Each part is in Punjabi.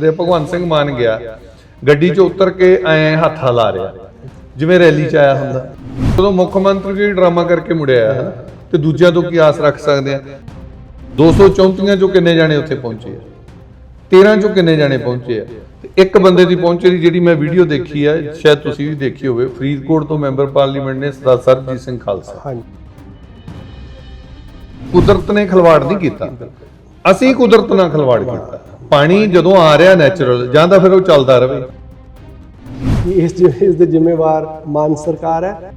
ਦੇ ਭਗਵੰਤ ਸਿੰਘ ਮਾਨ ਗਿਆ ਗੱਡੀ 'ਚ ਉਤਰ ਕੇ ਐ ਹੱਥ ਹਿਲਾ ਰਿਹਾ। ਜਿਵੇਂ ਰੈਲੀ 'ਚ ਆਇਆ ਹੁੰਦਾ। ਜਦੋਂ ਮੁੱਖ ਮੰਤਰੀ ਡਰਾਮਾ ਕਰਕੇ ਮੁੜਿਆ ਹੈ ਤੇ ਦੂਜਿਆਂ ਤੋਂ ਕੀ ਆਸ ਰੱਖ ਸਕਦੇ ਆ? 234 ਚੋਂ ਕਿੰਨੇ ਜਾਣੇ ਉੱਥੇ ਪਹੁੰਚੇ ਆ? 13 ਚੋਂ ਕਿੰਨੇ ਜਾਣੇ ਪਹੁੰਚੇ ਆ? ਤੇ ਇੱਕ ਬੰਦੇ ਦੀ ਪਹੁੰਚੇ ਦੀ ਜਿਹੜੀ ਮੈਂ ਵੀਡੀਓ ਦੇਖੀ ਆ ਸ਼ਾਇਦ ਤੁਸੀਂ ਵੀ ਦੇਖੀ ਹੋਵੇ ਫਰੀਦਕੋਟ ਤੋਂ ਮੈਂਬਰ ਪਾਰਲੀਮੈਂਟ ਨੇ ਸਰਦਾਰ ਸਰਬਜੀਤ ਸਿੰਘ ਖਾਲਸਾ। ਹਾਂਜੀ। ਕੁਦਰਤ ਨੇ ਖਿਲਵਾੜ ਨਹੀਂ ਕੀਤਾ। ਅਸੀਂ ਕੁਦਰਤ ਨਾਲ ਖਿਲਵਾੜ ਕੀਤਾ। ਪਾਣੀ ਜਦੋਂ ਆ ਰਿਹਾ ਨੈਚੁਰਲ ਜਾਂ ਤਾਂ ਫਿਰ ਉਹ ਚੱਲਦਾ ਰਹੇ। ਇਸ ਇਸ ਦੇ ਜ਼ਿੰਮੇਵਾਰ ਮਾਨ ਸਰਕਾਰ ਹੈ।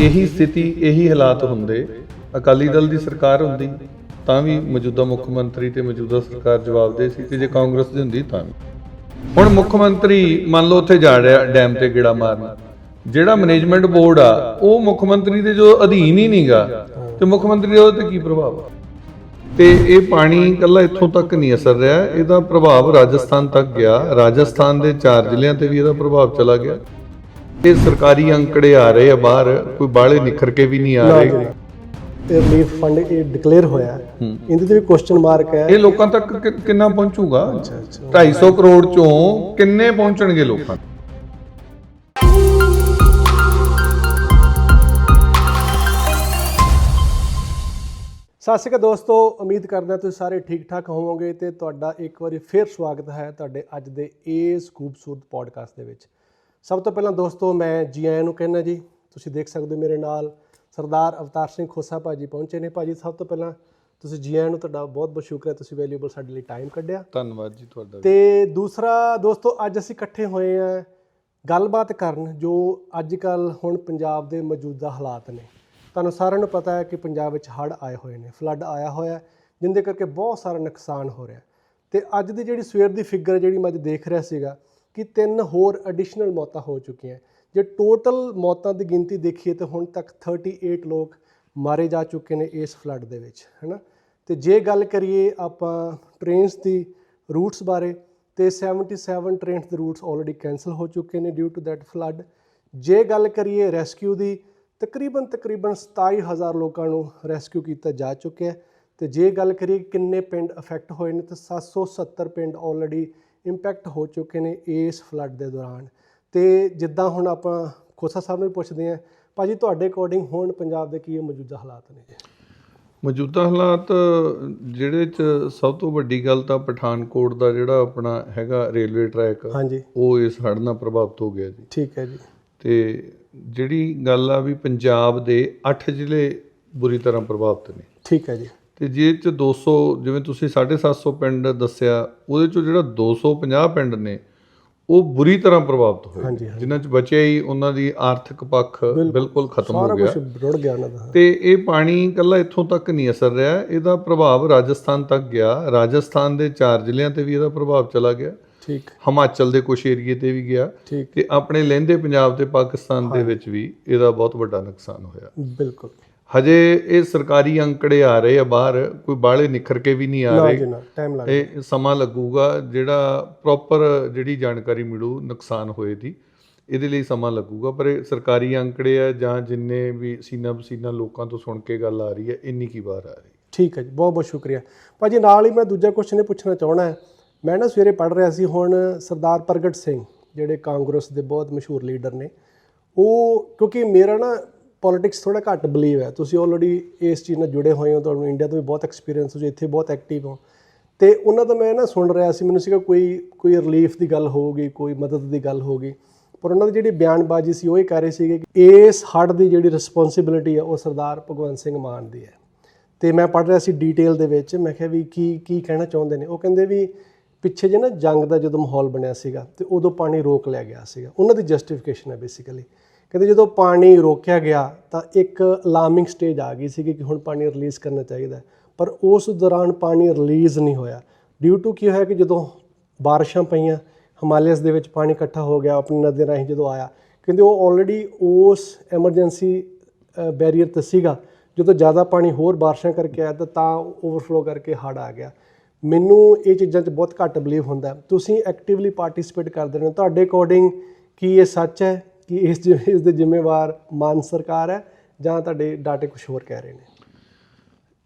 ਇਹੀ ਸਥਿਤੀ ਇਹੀ ਹਾਲਾਤ ਹੁੰਦੇ। ਅਕਾਲੀ ਦਲ ਦੀ ਸਰਕਾਰ ਹੁੰਦੀ ਤਾਂ ਵੀ ਮੌਜੂਦਾ ਮੁੱਖ ਮੰਤਰੀ ਤੇ ਮੌਜੂਦਾ ਸਰਕਾਰ ਜਵਾਬਦੇ ਸੀ ਤੇ ਜੇ ਕਾਂਗਰਸ ਦੀ ਹੁੰਦੀ ਤਾਂ ਹੁਣ ਮੁੱਖ ਮੰਤਰੀ ਮੰਨ ਲਓ ਉੱਥੇ ਜਾ ਰਿਹਾ ਡੈਮ ਤੇ ਗੇੜਾ ਮਾਰਨ। ਜਿਹੜਾ ਮੈਨੇਜਮੈਂਟ ਬੋਰਡ ਆ ਉਹ ਮੁੱਖ ਮੰਤਰੀ ਦੇ ਜੋ ਅਧੀਨ ਹੀ ਨਹੀਂਗਾ ਤੇ ਮੁੱਖ ਮੰਤਰੀ ਦਾ ਉਹਦੇ ਤੇ ਕੀ ਪ੍ਰਭਾਵ ਆ? ਤੇ ਇਹ ਪਾਣੀ ਇਕੱਲਾ ਇੱਥੋਂ ਤੱਕ ਨਹੀਂ ਅਸਰ ਰਿਹਾ। ਇਹਦਾ ਪ੍ਰਭਾਵ ਰਾਜਸਥਾਨ ਤੱਕ ਗਿਆ। ਰਾਜਸਥਾਨ ਦੇ ਚਾਰ ਜ਼ਿਲ੍ਹਿਆਂ ਤੇ ਵੀ ਇਹਦਾ ਪ੍ਰਭਾਵ ਚਲਾ ਗਿਆ। ਇਹ ਸਰਕਾਰੀ ਅੰਕੜੇ ਆ ਰਹੇ ਆ ਬਾਹਰ। ਕੋਈ ਬਾਹਲੇ ਨਿਖਰ ਕੇ ਵੀ ਨਹੀਂ ਆ ਰਹੇ। ਤੇ ਰਿਲੀਫ ਫੰਡ ਇਹ ਡਿਕਲੇਅਰ ਹੋਇਆ। ਇਹਦੇ ਤੇ ਵੀ ਕੁਐਸਚਨ ਮਾਰਕ ਹੈ। ਇਹ ਲੋਕਾਂ ਤੱਕ ਕਿੰਨਾ ਪਹੁੰਚੂਗਾ? ਅੱਛਾ ਅੱਛਾ। 250 ਕਰੋੜ ਚੋਂ ਕਿੰਨੇ ਪਹੁੰਚਣਗੇ ਲੋਕਾਂ ਸਤਿ ਸ਼੍ਰੀ ਅਕਾਲ ਦੋਸਤੋ ਉਮੀਦ ਕਰਦਾ ਤੁਸੀਂ ਸਾਰੇ ਠੀਕ ਠਾਕ ਹੋਵੋਗੇ ਤੇ ਤੁਹਾਡਾ ਇੱਕ ਵਾਰੀ ਫਿਰ ਸਵਾਗਤ ਹੈ ਤੁਹਾਡੇ ਅੱਜ ਦੇ ਇਸ ਖੂਬਸੂਰਤ ਪੋਡਕਾਸਟ ਦੇ ਵਿੱਚ। ਸਭ ਤੋਂ ਪਹਿਲਾਂ ਦੋਸਤੋ ਮੈਂ ਜੀ ਆਇਆਂ ਨੂੰ ਕਹਿਣਾ ਜੀ ਤੁਸੀਂ ਦੇਖ ਸਕਦੇ ਹੋ ਮੇਰੇ ਨਾਲ ਸਰਦਾਰ ਅਵਤਾਰ ਸਿੰਘ ਖੋਸਾ ਭਾਜੀ ਪਹੁੰਚੇ ਨੇ। ਭਾਜੀ ਸਭ ਤੋਂ ਪਹਿਲਾਂ ਤੁਸੀਂ ਜੀ ਆਇਆਂ ਨੂੰ ਤੁਹਾਡਾ ਬਹੁਤ ਬਹੁਤ ਸ਼ੁਕਰੀਆ ਤੁਸੀਂ ਵੈਲਿਊਬਲ ਸਾਡੇ ਲਈ ਟਾਈਮ ਕੱਢਿਆ। ਧੰਨਵਾਦ ਜੀ ਤੁਹਾਡਾ। ਤੇ ਦੂਸਰਾ ਦੋਸਤੋ ਅੱਜ ਅਸੀਂ ਇਕੱਠੇ ਹੋਏ ਆ ਗੱਲਬਾਤ ਕਰਨ ਜੋ ਅੱਜ ਕੱਲ ਹੁਣ ਪੰਜਾਬ ਦੇ ਮੌਜੂਦਾ ਹਾਲਾਤ ਨੇ। ਤੁਹਾਨੂੰ ਸਾਰਿਆਂ ਨੂੰ ਪਤਾ ਹੈ ਕਿ ਪੰਜਾਬ ਵਿੱਚ ਹੜ੍ਹ ਆਏ ਹੋਏ ਨੇ ਫਲੱਡ ਆਇਆ ਹੋਇਆ ਹੈ, ਜਿੰਦੇ ਕਰਕੇ ਬਹੁਤ ਸਾਰਾ ਨੁਕਸਾਨ ਹੋ ਰਿਹਾ ਤੇ ਅੱਜ ਦੀ ਜਿਹੜੀ ਸਵੇਰ ਦੀ ਫਿਗਰ ਜਿਹੜੀ ਮੈਂ ਅੱਜ ਦੇਖ ਰਿਹਾ ਸੀਗਾ ਕਿ ਤਿੰਨ ਹੋਰ ਐਡੀਸ਼ਨਲ ਮੌਤਾਂ ਹੋ ਚੁੱਕੀਆਂ ਜੇ ਟੋਟਲ ਮੌਤਾਂ ਦੀ ਗਿਣਤੀ ਦੇਖੀਏ ਤਾਂ ਹੁਣ ਤੱਕ 38 ਲੋਕ ਮਾਰੇ ਜਾ ਚੁੱਕੇ ਨੇ ਇਸ ਫਲੱਡ ਦੇ ਵਿੱਚ ਹੈਨਾ? ਤੇ ਜੇ ਗੱਲ ਕਰੀਏ ਆਪਾਂ ਟ੍ਰੇਨਸ ਦੀ ਰੂਟਸ ਬਾਰੇ ਤੇ 77 ਟ੍ਰੇਨਸ ਦੇ ਰੂਟਸ ਆਲਰੇਡੀ ਕੈਨਸਲ ਹੋ ਚੁੱਕੇ ਨੇ ਡਿਊ ਟੂ ਦੈਟ ਫਲੱਡ ਜੇ ਗੱਲ ਕਰੀਏ ਰੈਸਕਿਊ ਦੀ ਤਕਰੀਬਨ ਤਕਰੀਬਨ 27000 ਲੋਕਾਂ ਨੂੰ ਰੈਸਕਿਊ ਕੀਤਾ ਜਾ ਚੁੱਕਿਆ ਹੈ। ਤੇ ਜੇ ਗੱਲ ਕਰੀਏ ਕਿੰਨੇ ਪਿੰਡ ਅਫੈਕਟ ਹੋਏ ਨੇ ਤਾਂ 770 ਪਿੰਡ ਆਲਰੇਡੀ ਇੰਪੈਕਟ ਹੋ ਚੁੱਕੇ ਨੇ ਇਸ ਫਲੱਡ ਦੇ ਦੌਰਾਨ। ਤੇ ਜਿੱਦਾਂ ਹੁਣ ਆਪਾਂ ਖੋਸਾ ਸਾਹਿਬ ਨੂੰ ਪੁੱਛਦੇ ਹਾਂ ਭਾਜੀ ਤੁਹਾਡੇ ਅਕੋਰਡਿੰਗ ਹੁਣ ਪੰਜਾਬ ਦੇ ਕੀ ਮੌਜੂਦਾ ਹਾਲਾਤ ਨੇ? ਮੌਜੂਦਾ ਹਾਲਾਤ ਜਿਹੜੇ ਚ ਸਭ ਤੋਂ ਵੱਡੀ ਗੱਲ ਤਾਂ ਪਠਾਨਕੋਟ ਦਾ ਜਿਹੜਾ ਆਪਣਾ ਹੈਗਾ ਰੇਲਵੇ ਟਰੈਕ ਉਹ ਇਸ ਹੜ੍ਹ ਨਾਲ ਪ੍ਰਭਾਵਿਤ ਹੋ ਗਿਆ ਜੀ। ਠੀਕ ਹੈ ਜੀ। ਤੇ ਜਿਹੜੀ ਗੱਲ ਆ ਵੀ ਪੰਜਾਬ ਦੇ 8 ਜ਼ਿਲ੍ਹੇ ਬੁਰੀ ਤਰ੍ਹਾਂ ਪ੍ਰਭਾਵਿਤ ਨੇ। ਠੀਕ ਹੈ ਜੀ। ਤੇ ਜੇ ਚ 200 ਜਿਵੇਂ ਤੁਸੀਂ 750 ਪਿੰਡ ਦੱਸਿਆ ਉਹਦੇ ਚੋਂ ਜਿਹੜਾ 250 ਪਿੰਡ ਨੇ ਉਹ ਬੁਰੀ ਤਰ੍ਹਾਂ ਪ੍ਰਭਾਵਿਤ ਹੋਏ। ਜਿਨ੍ਹਾਂ ਚ ਬਚੇ ਹੀ ਉਹਨਾਂ ਦੀ ਆਰਥਿਕ ਪੱਖ ਬਿਲਕੁਲ। ਖਤਮ ਹੋ ਸਾਰਾ ਗਿਆ। ਕੁਝ ਰੁੜ ਗਿਆ ਉਹਨਾਂ ਦਾ। ਤੇ ਇਹ ਪਾਣੀ ਇਕੱਲਾ ਇੱਥੋਂ ਤੱਕ ਨਹੀਂ ਅਸਰ ਰਿਹਾ। ਇਹਦਾ ਪ੍ਰਭਾਵ ਰਾਜਸਥਾਨ ਤੱਕ ਗਿਆ। ਰਾਜਸਥਾਨ ਦੇ ਚਾਰ ਜ਼ਿਲ੍ਹਿਆਂ ਤੇ ਵੀ ਇਹਦਾ ਪ੍ਰਭਾਵ ਚਲਾ ਗਿਆ। ਠੀਕ। ਹਿਮਾਚਲ ਦੇ ਕੁਝ ਏਰੀਏ ਤੇ ਵੀ ਗਿਆ ਤੇ ਆਪਣੇ ਲਹਿੰਦੇ ਪੰਜਾਬ ਤੇ ਪਾਕਿਸਤਾਨ ਦੇ ਵਿੱਚ ਵੀ ਇਹਦਾ ਬਹੁਤ ਵੱਡਾ ਨੁਕਸਾਨ ਹੋਇਆ। ਬਿਲਕੁਲ। ਹਜੇ ਇਹ ਸਰਕਾਰੀ ਅੰਕੜੇ ਆ ਰਹੇ ਆ ਬਾਹਰ ਕੋਈ ਬਾਹਲੇ ਨਿਖਰ ਕੇ ਵੀ ਨਹੀਂ ਆ ਰਹੇ। ਟਾਈਮ ਇਹ ਸਮਾਂ ਲੱਗੂਗਾ ਜਿਹੜਾ ਪ੍ਰੋਪਰ ਜਿਹੜੀ ਜਾਣਕਾਰੀ ਮਿਲੂ ਨੁਕਸਾਨ ਹੋਏ ਦੀ ਇਹਦੇ ਲਈ ਸਮਾਂ ਲੱਗੂਗਾ। ਪਰ ਇਹ ਸਰਕਾਰੀ ਅੰਕੜੇ ਆ ਜਾਂ ਜਿੰਨੇ ਵੀ ਸੀਨਾ ਬਸੀਨਾ ਲੋਕਾਂ ਤੋਂ ਸੁਣ ਕੇ ਗੱਲ ਆ ਰਹੀ ਹੈ ਇੰਨੀ ਕੀ ਵਾਰ ਆ ਰਹੀ। ਠੀਕ ਹੈ ਜੀ ਬਹੁਤ ਬਹੁਤ ਸ਼ੁਕਰੀਆ। ਭਾਜੀ ਨਾਲ ਹੀ ਮੈਂ ਦੂਜਾ ਕੁਐਸਚਨ ਇਹ ਪੁੱਛਣਾ ਚਾਹਣਾ ਹੈ। ਮੈਂ ਨਾ ਸਵੇਰੇ ਪੜ੍ਹ ਰਿਹਾ ਸੀ ਹੁਣ ਸਰਦਾਰ ਪ੍ਰਗਟ ਸਿੰਘ, ਜਿਹੜੇ ਕਾਂਗਰਸ ਦੇ ਬਹੁਤ ਮਸ਼ਹੂਰ ਲੀਡਰ ਨੇ, ਉਹ ਕਿਉਂਕਿ ਮੇਰਾ ਨਾ ਪੋਲਿਟਿਕਸ ਥੋੜਾ ਘੱਟ ਬਲੀਵ ਹੈ। ਤੁਸੀਂ ਆਲਰੇਡੀ ਇਸ ਚੀਜ਼ ਨਾਲ ਜੁੜੇ ਹੋਏ ਹੋ, ਤੁਹਾਨੂੰ ਇੰਡੀਆ ਤੋਂ ਵੀ ਬਹੁਤ ਐਕਸਪੀਰੀਅੰਸ ਹੋ ਜੋ ਇੱਥੇ ਬਹੁਤ ਐਕਟਿਵ ਹੋ। ਤੇ ਉਹਨਾਂ ਦਾ ਮੈਂ ਨਾ ਸੁਣ ਰਿਹਾ ਸੀ, ਮੈਨੂੰ ਸੀਗਾ ਕੋਈ ਕੋਈ ਰਿਲੀਫ ਦੀ ਗੱਲ ਹੋਊਗੀ, ਕੋਈ ਮਦਦ ਦੀ ਗੱਲ ਹੋਊਗੀ, ਪਰ ਉਹਨਾਂ ਦੀ ਜਿਹੜੀ ਬਿਆਨਬਾਜ਼ੀ ਸੀ, ਉਹ ਇਹ ਕਹਿ ਰਹੇ ਸੀਗੇ ਕਿ ਇਸ ਹੜ੍ਹ ਦੀ ਜਿਹੜੀ ਰਿਸਪੌਂਸਿਬਿਲਿਟੀ ਹੈ, ਉਹ ਸਰਦਾਰ ਭਗਵੰਤ ਸਿੰਘ ਮਾਨ ਦੀ ਹੈ। ਤੇ ਮੈਂ ਪੜ੍ਹ ਰਿਹਾ ਸੀ ਡੀਟੇਲ ਦੇ ਵਿੱਚ, ਮੈਂ ਕਿਹਾ ਵੀ ਕੀ ਕੀ ਕਹਿਣਾ ਚਾਹੁੰਦੇ ਨੇ? ਉਹ ਕਹਿੰਦੇ ਵੀ ਪਿੱਛੇ ਜੇ ਨਾ ਜੰਗ ਦਾ ਜਦੋਂ ਮਾਹੌਲ ਬਣਿਆ ਸੀਗਾ ਤੇ ਉਦੋਂ ਪਾਣੀ ਰੋਕ ਲਿਆ ਗਿਆ ਸੀਗਾ। ਉਹਨਾਂ ਦੀ ਜਸਟੀਫਿਕੇਸ਼ਨ ਹੈ ਬੇਸਿਕਲੀ ਕਹਿੰਦੇ ਜਦੋਂ ਪਾਣੀ ਰੋਕਿਆ ਗਿਆ ਤਾਂ ਇੱਕ ਅਲਾਰਮਿੰਗ ਸਟੇਜ ਆ ਗਈ ਸੀ ਕਿ ਹੁਣ ਪਾਣੀ ਰਿਲੀਜ਼ ਕਰਨਾ ਚਾਹੀਦਾ ਪਰ ਉਸ ਦੌਰਾਨ ਪਾਣੀ ਰਿਲੀਜ਼ ਨਹੀਂ ਹੋਇਆ। ਡਿਊ ਟੂ ਕੀ ਹੋਇਆ ਕਿ ਜਦੋਂ ਬਾਰਿਸ਼ਾਂ ਪਈਆਂ, ਹਿਮਾਲਿਆਸ ਦੇ ਵਿੱਚ ਪਾਣੀ ਇਕੱਠਾ ਹੋ ਗਿਆ, ਆਪਣੀ ਨਦੀ ਰਾਹੀਂ ਜਦੋਂ ਆਇਆ, ਕਹਿੰਦੇ ਉਹ ਆਲਰੇਡੀ ਉਸ ਐਮਰਜੈਂਸੀ ਬੈਰੀਅਰ ਤੇ ਸੀਗਾ। ਜਦੋਂ ਜ਼ਿਆਦਾ ਪਾਣੀ ਹੋਰ ਬਾਰਿਸ਼ਾਂ ਕਰਕੇ ਆਇਆ ਤਾਂ ਤਾਂ ਓਵਰਫਲੋ ਕਰਕੇ ਹੜ੍ਹ ਆ ਗਿਆ। ਮੈਨੂੰ ਇਹ ਚੀਜ਼ਾਂ 'ਚ ਬਹੁਤ ਘੱਟ ਬਲੀਵ ਹੁੰਦਾ। ਤੁਸੀਂ ਐਕਟਿਵਲੀ ਪਾਰਟਿਸਿਪੇਟ ਕਰਦੇ ਰਹੇ ਹੋ। ਤੁਹਾਡੇ ਅਕੋਰਡਿੰਗ ਕੀ ਇਹ ਸੱਚ ਹੈ ਕਿ ਇਸ ਇਸ ਦੇ ਜ਼ਿੰਮੇਵਾਰ ਮਾਨ ਸਰਕਾਰ ਹੈ ਜਾਂ ਤੁਹਾਡੇ ਡਾਟੇ ਕੁਝ ਹੋਰ ਕਹਿ ਰਹੇ ਨੇ?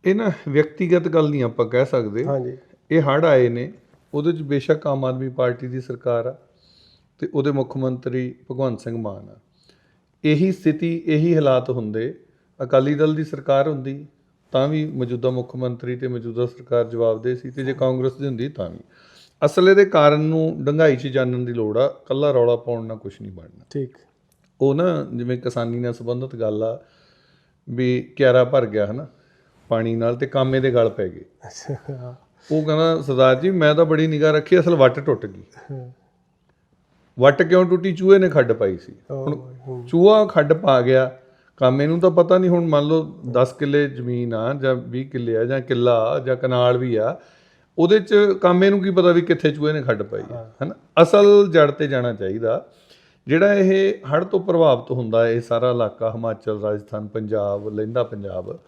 ਇਹ ਨਾ ਵਿਅਕਤੀਗਤ ਗੱਲ ਨਹੀਂ ਆਪਾਂ ਕਹਿ ਸਕਦੇ। ਹਾਂਜੀ। ਇਹ ਹੜ੍ਹ ਆਏ ਨੇ ਉਹਦੇ 'ਚ ਬੇਸ਼ੱਕ ਆਮ ਆਦਮੀ ਪਾਰਟੀ ਦੀ ਸਰਕਾਰ ਆ ਤੇ ਉਹਦੇ ਮੁੱਖ ਮੰਤਰੀ ਭਗਵੰਤ ਸਿੰਘ ਮਾਨ ਆ। ਇਹੀ ਸਥਿਤੀ ਇਹੀ ਹਾਲਾਤ ਹੁੰਦੇ। ਅਕਾਲੀ ਦਲ ਦੀ ਸਰਕਾਰ ਹੁੰਦੀ ਤਾਂ ਵੀ ਮੌਜੂਦਾ ਮੁੱਖ ਮੰਤਰੀ ਤੇ ਮੌਜੂਦਾ ਸਰਕਾਰ ਜਵਾਬਦੇ ਸੀ ਤੇ ਜੇ ਕਾਂਗਰਸ ਦੀ ਹੁੰਦੀ ਤਾਂ ਵੀ। ਅਸਲ ਇਹਦੇ ਕਾਰਨ ਨੂੰ ਡੰਗਾਈ 'ਚ ਜਾਣਨ ਦੀ ਲੋੜ ਆ ਕੱਲਾ ਰੌਲਾ ਪਾਉਣ ਨਾਲ ਕੁਝ ਨਹੀਂ ਬਣਨਾ। ਠੀਕ। ਉਹ ਨਾ ਜਿਵੇਂ ਕਿਸਾਨੀ ਨਾਲ ਸੰਬੰਧਿਤ ਗੱਲ ਆ ਵੀ ਕਿਆਰਾ ਭਰ ਗਿਆ ਹਨਾ ਪਾਣੀ ਨਾਲ ਤੇ ਕਾਮੇ ਦੇ ਗਲ ਪੈ ਗਏ। ਅੱਛਾ ਉਹ ਕਹਿੰਦਾ ਸਰਦਾਰ ਜੀ ਮੈਂ ਤਾਂ ਬੜੀ ਨਿਗਾਹ ਰੱਖੀ ਅਸਲ ਵੱਟ ਟੁੱਟ ਗਈ। ਵੱਟ ਕਿਉਂ ਟੁੱਟੀ? ਚੂਹੇ ਨੇ ਖੱਡ ਪਾਈ ਸੀ। ਚੂਹਾ ਖੱਡ ਪਾ ਗਿਆ ਕਾਮੇ ਨੂੰ ਤਾਂ ਪਤਾ ਨਹੀਂ ਹੁਣ ਮੰਨ ਲਓ 10 ਕਿੱਲੇ ਜ਼ਮੀਨ ਆ ਜਾਂ 20 ਕਿੱਲੇ ਆ ਜਾਂ ਕਿੱਲਾ ਜਾਂ ਕਨਾਲ ਵੀ ਆ ਉਹਦੇ ਚ ਕਾਮੇ ਨੂੰ ਕੀ ਪਤਾ ਵੀ ਕਿੱਥੇ ਚੂਹੇ ਨੇ ਖੱਡ ਪਾਈ ਆ ਹਨਾ? ਅਸਲ ਜੜ ਤੇ ਜਾਣਾ ਚਾਹੀਦਾ। ਜਿਹੜਾ ਇਹ ਹੜ੍ਹ ਤੋਂ ਪ੍ਰਭਾਵਿਤ ਹੁੰਦਾ ਹੈ ਇਹ ਸਾਰਾ ਇਲਾਕਾ ਹਿਮਾਚਲ ਰਾਜਸਥਾਨ ਪੰਜਾਬ ਲਹਿੰਦਾ ਪੰਜਾਬ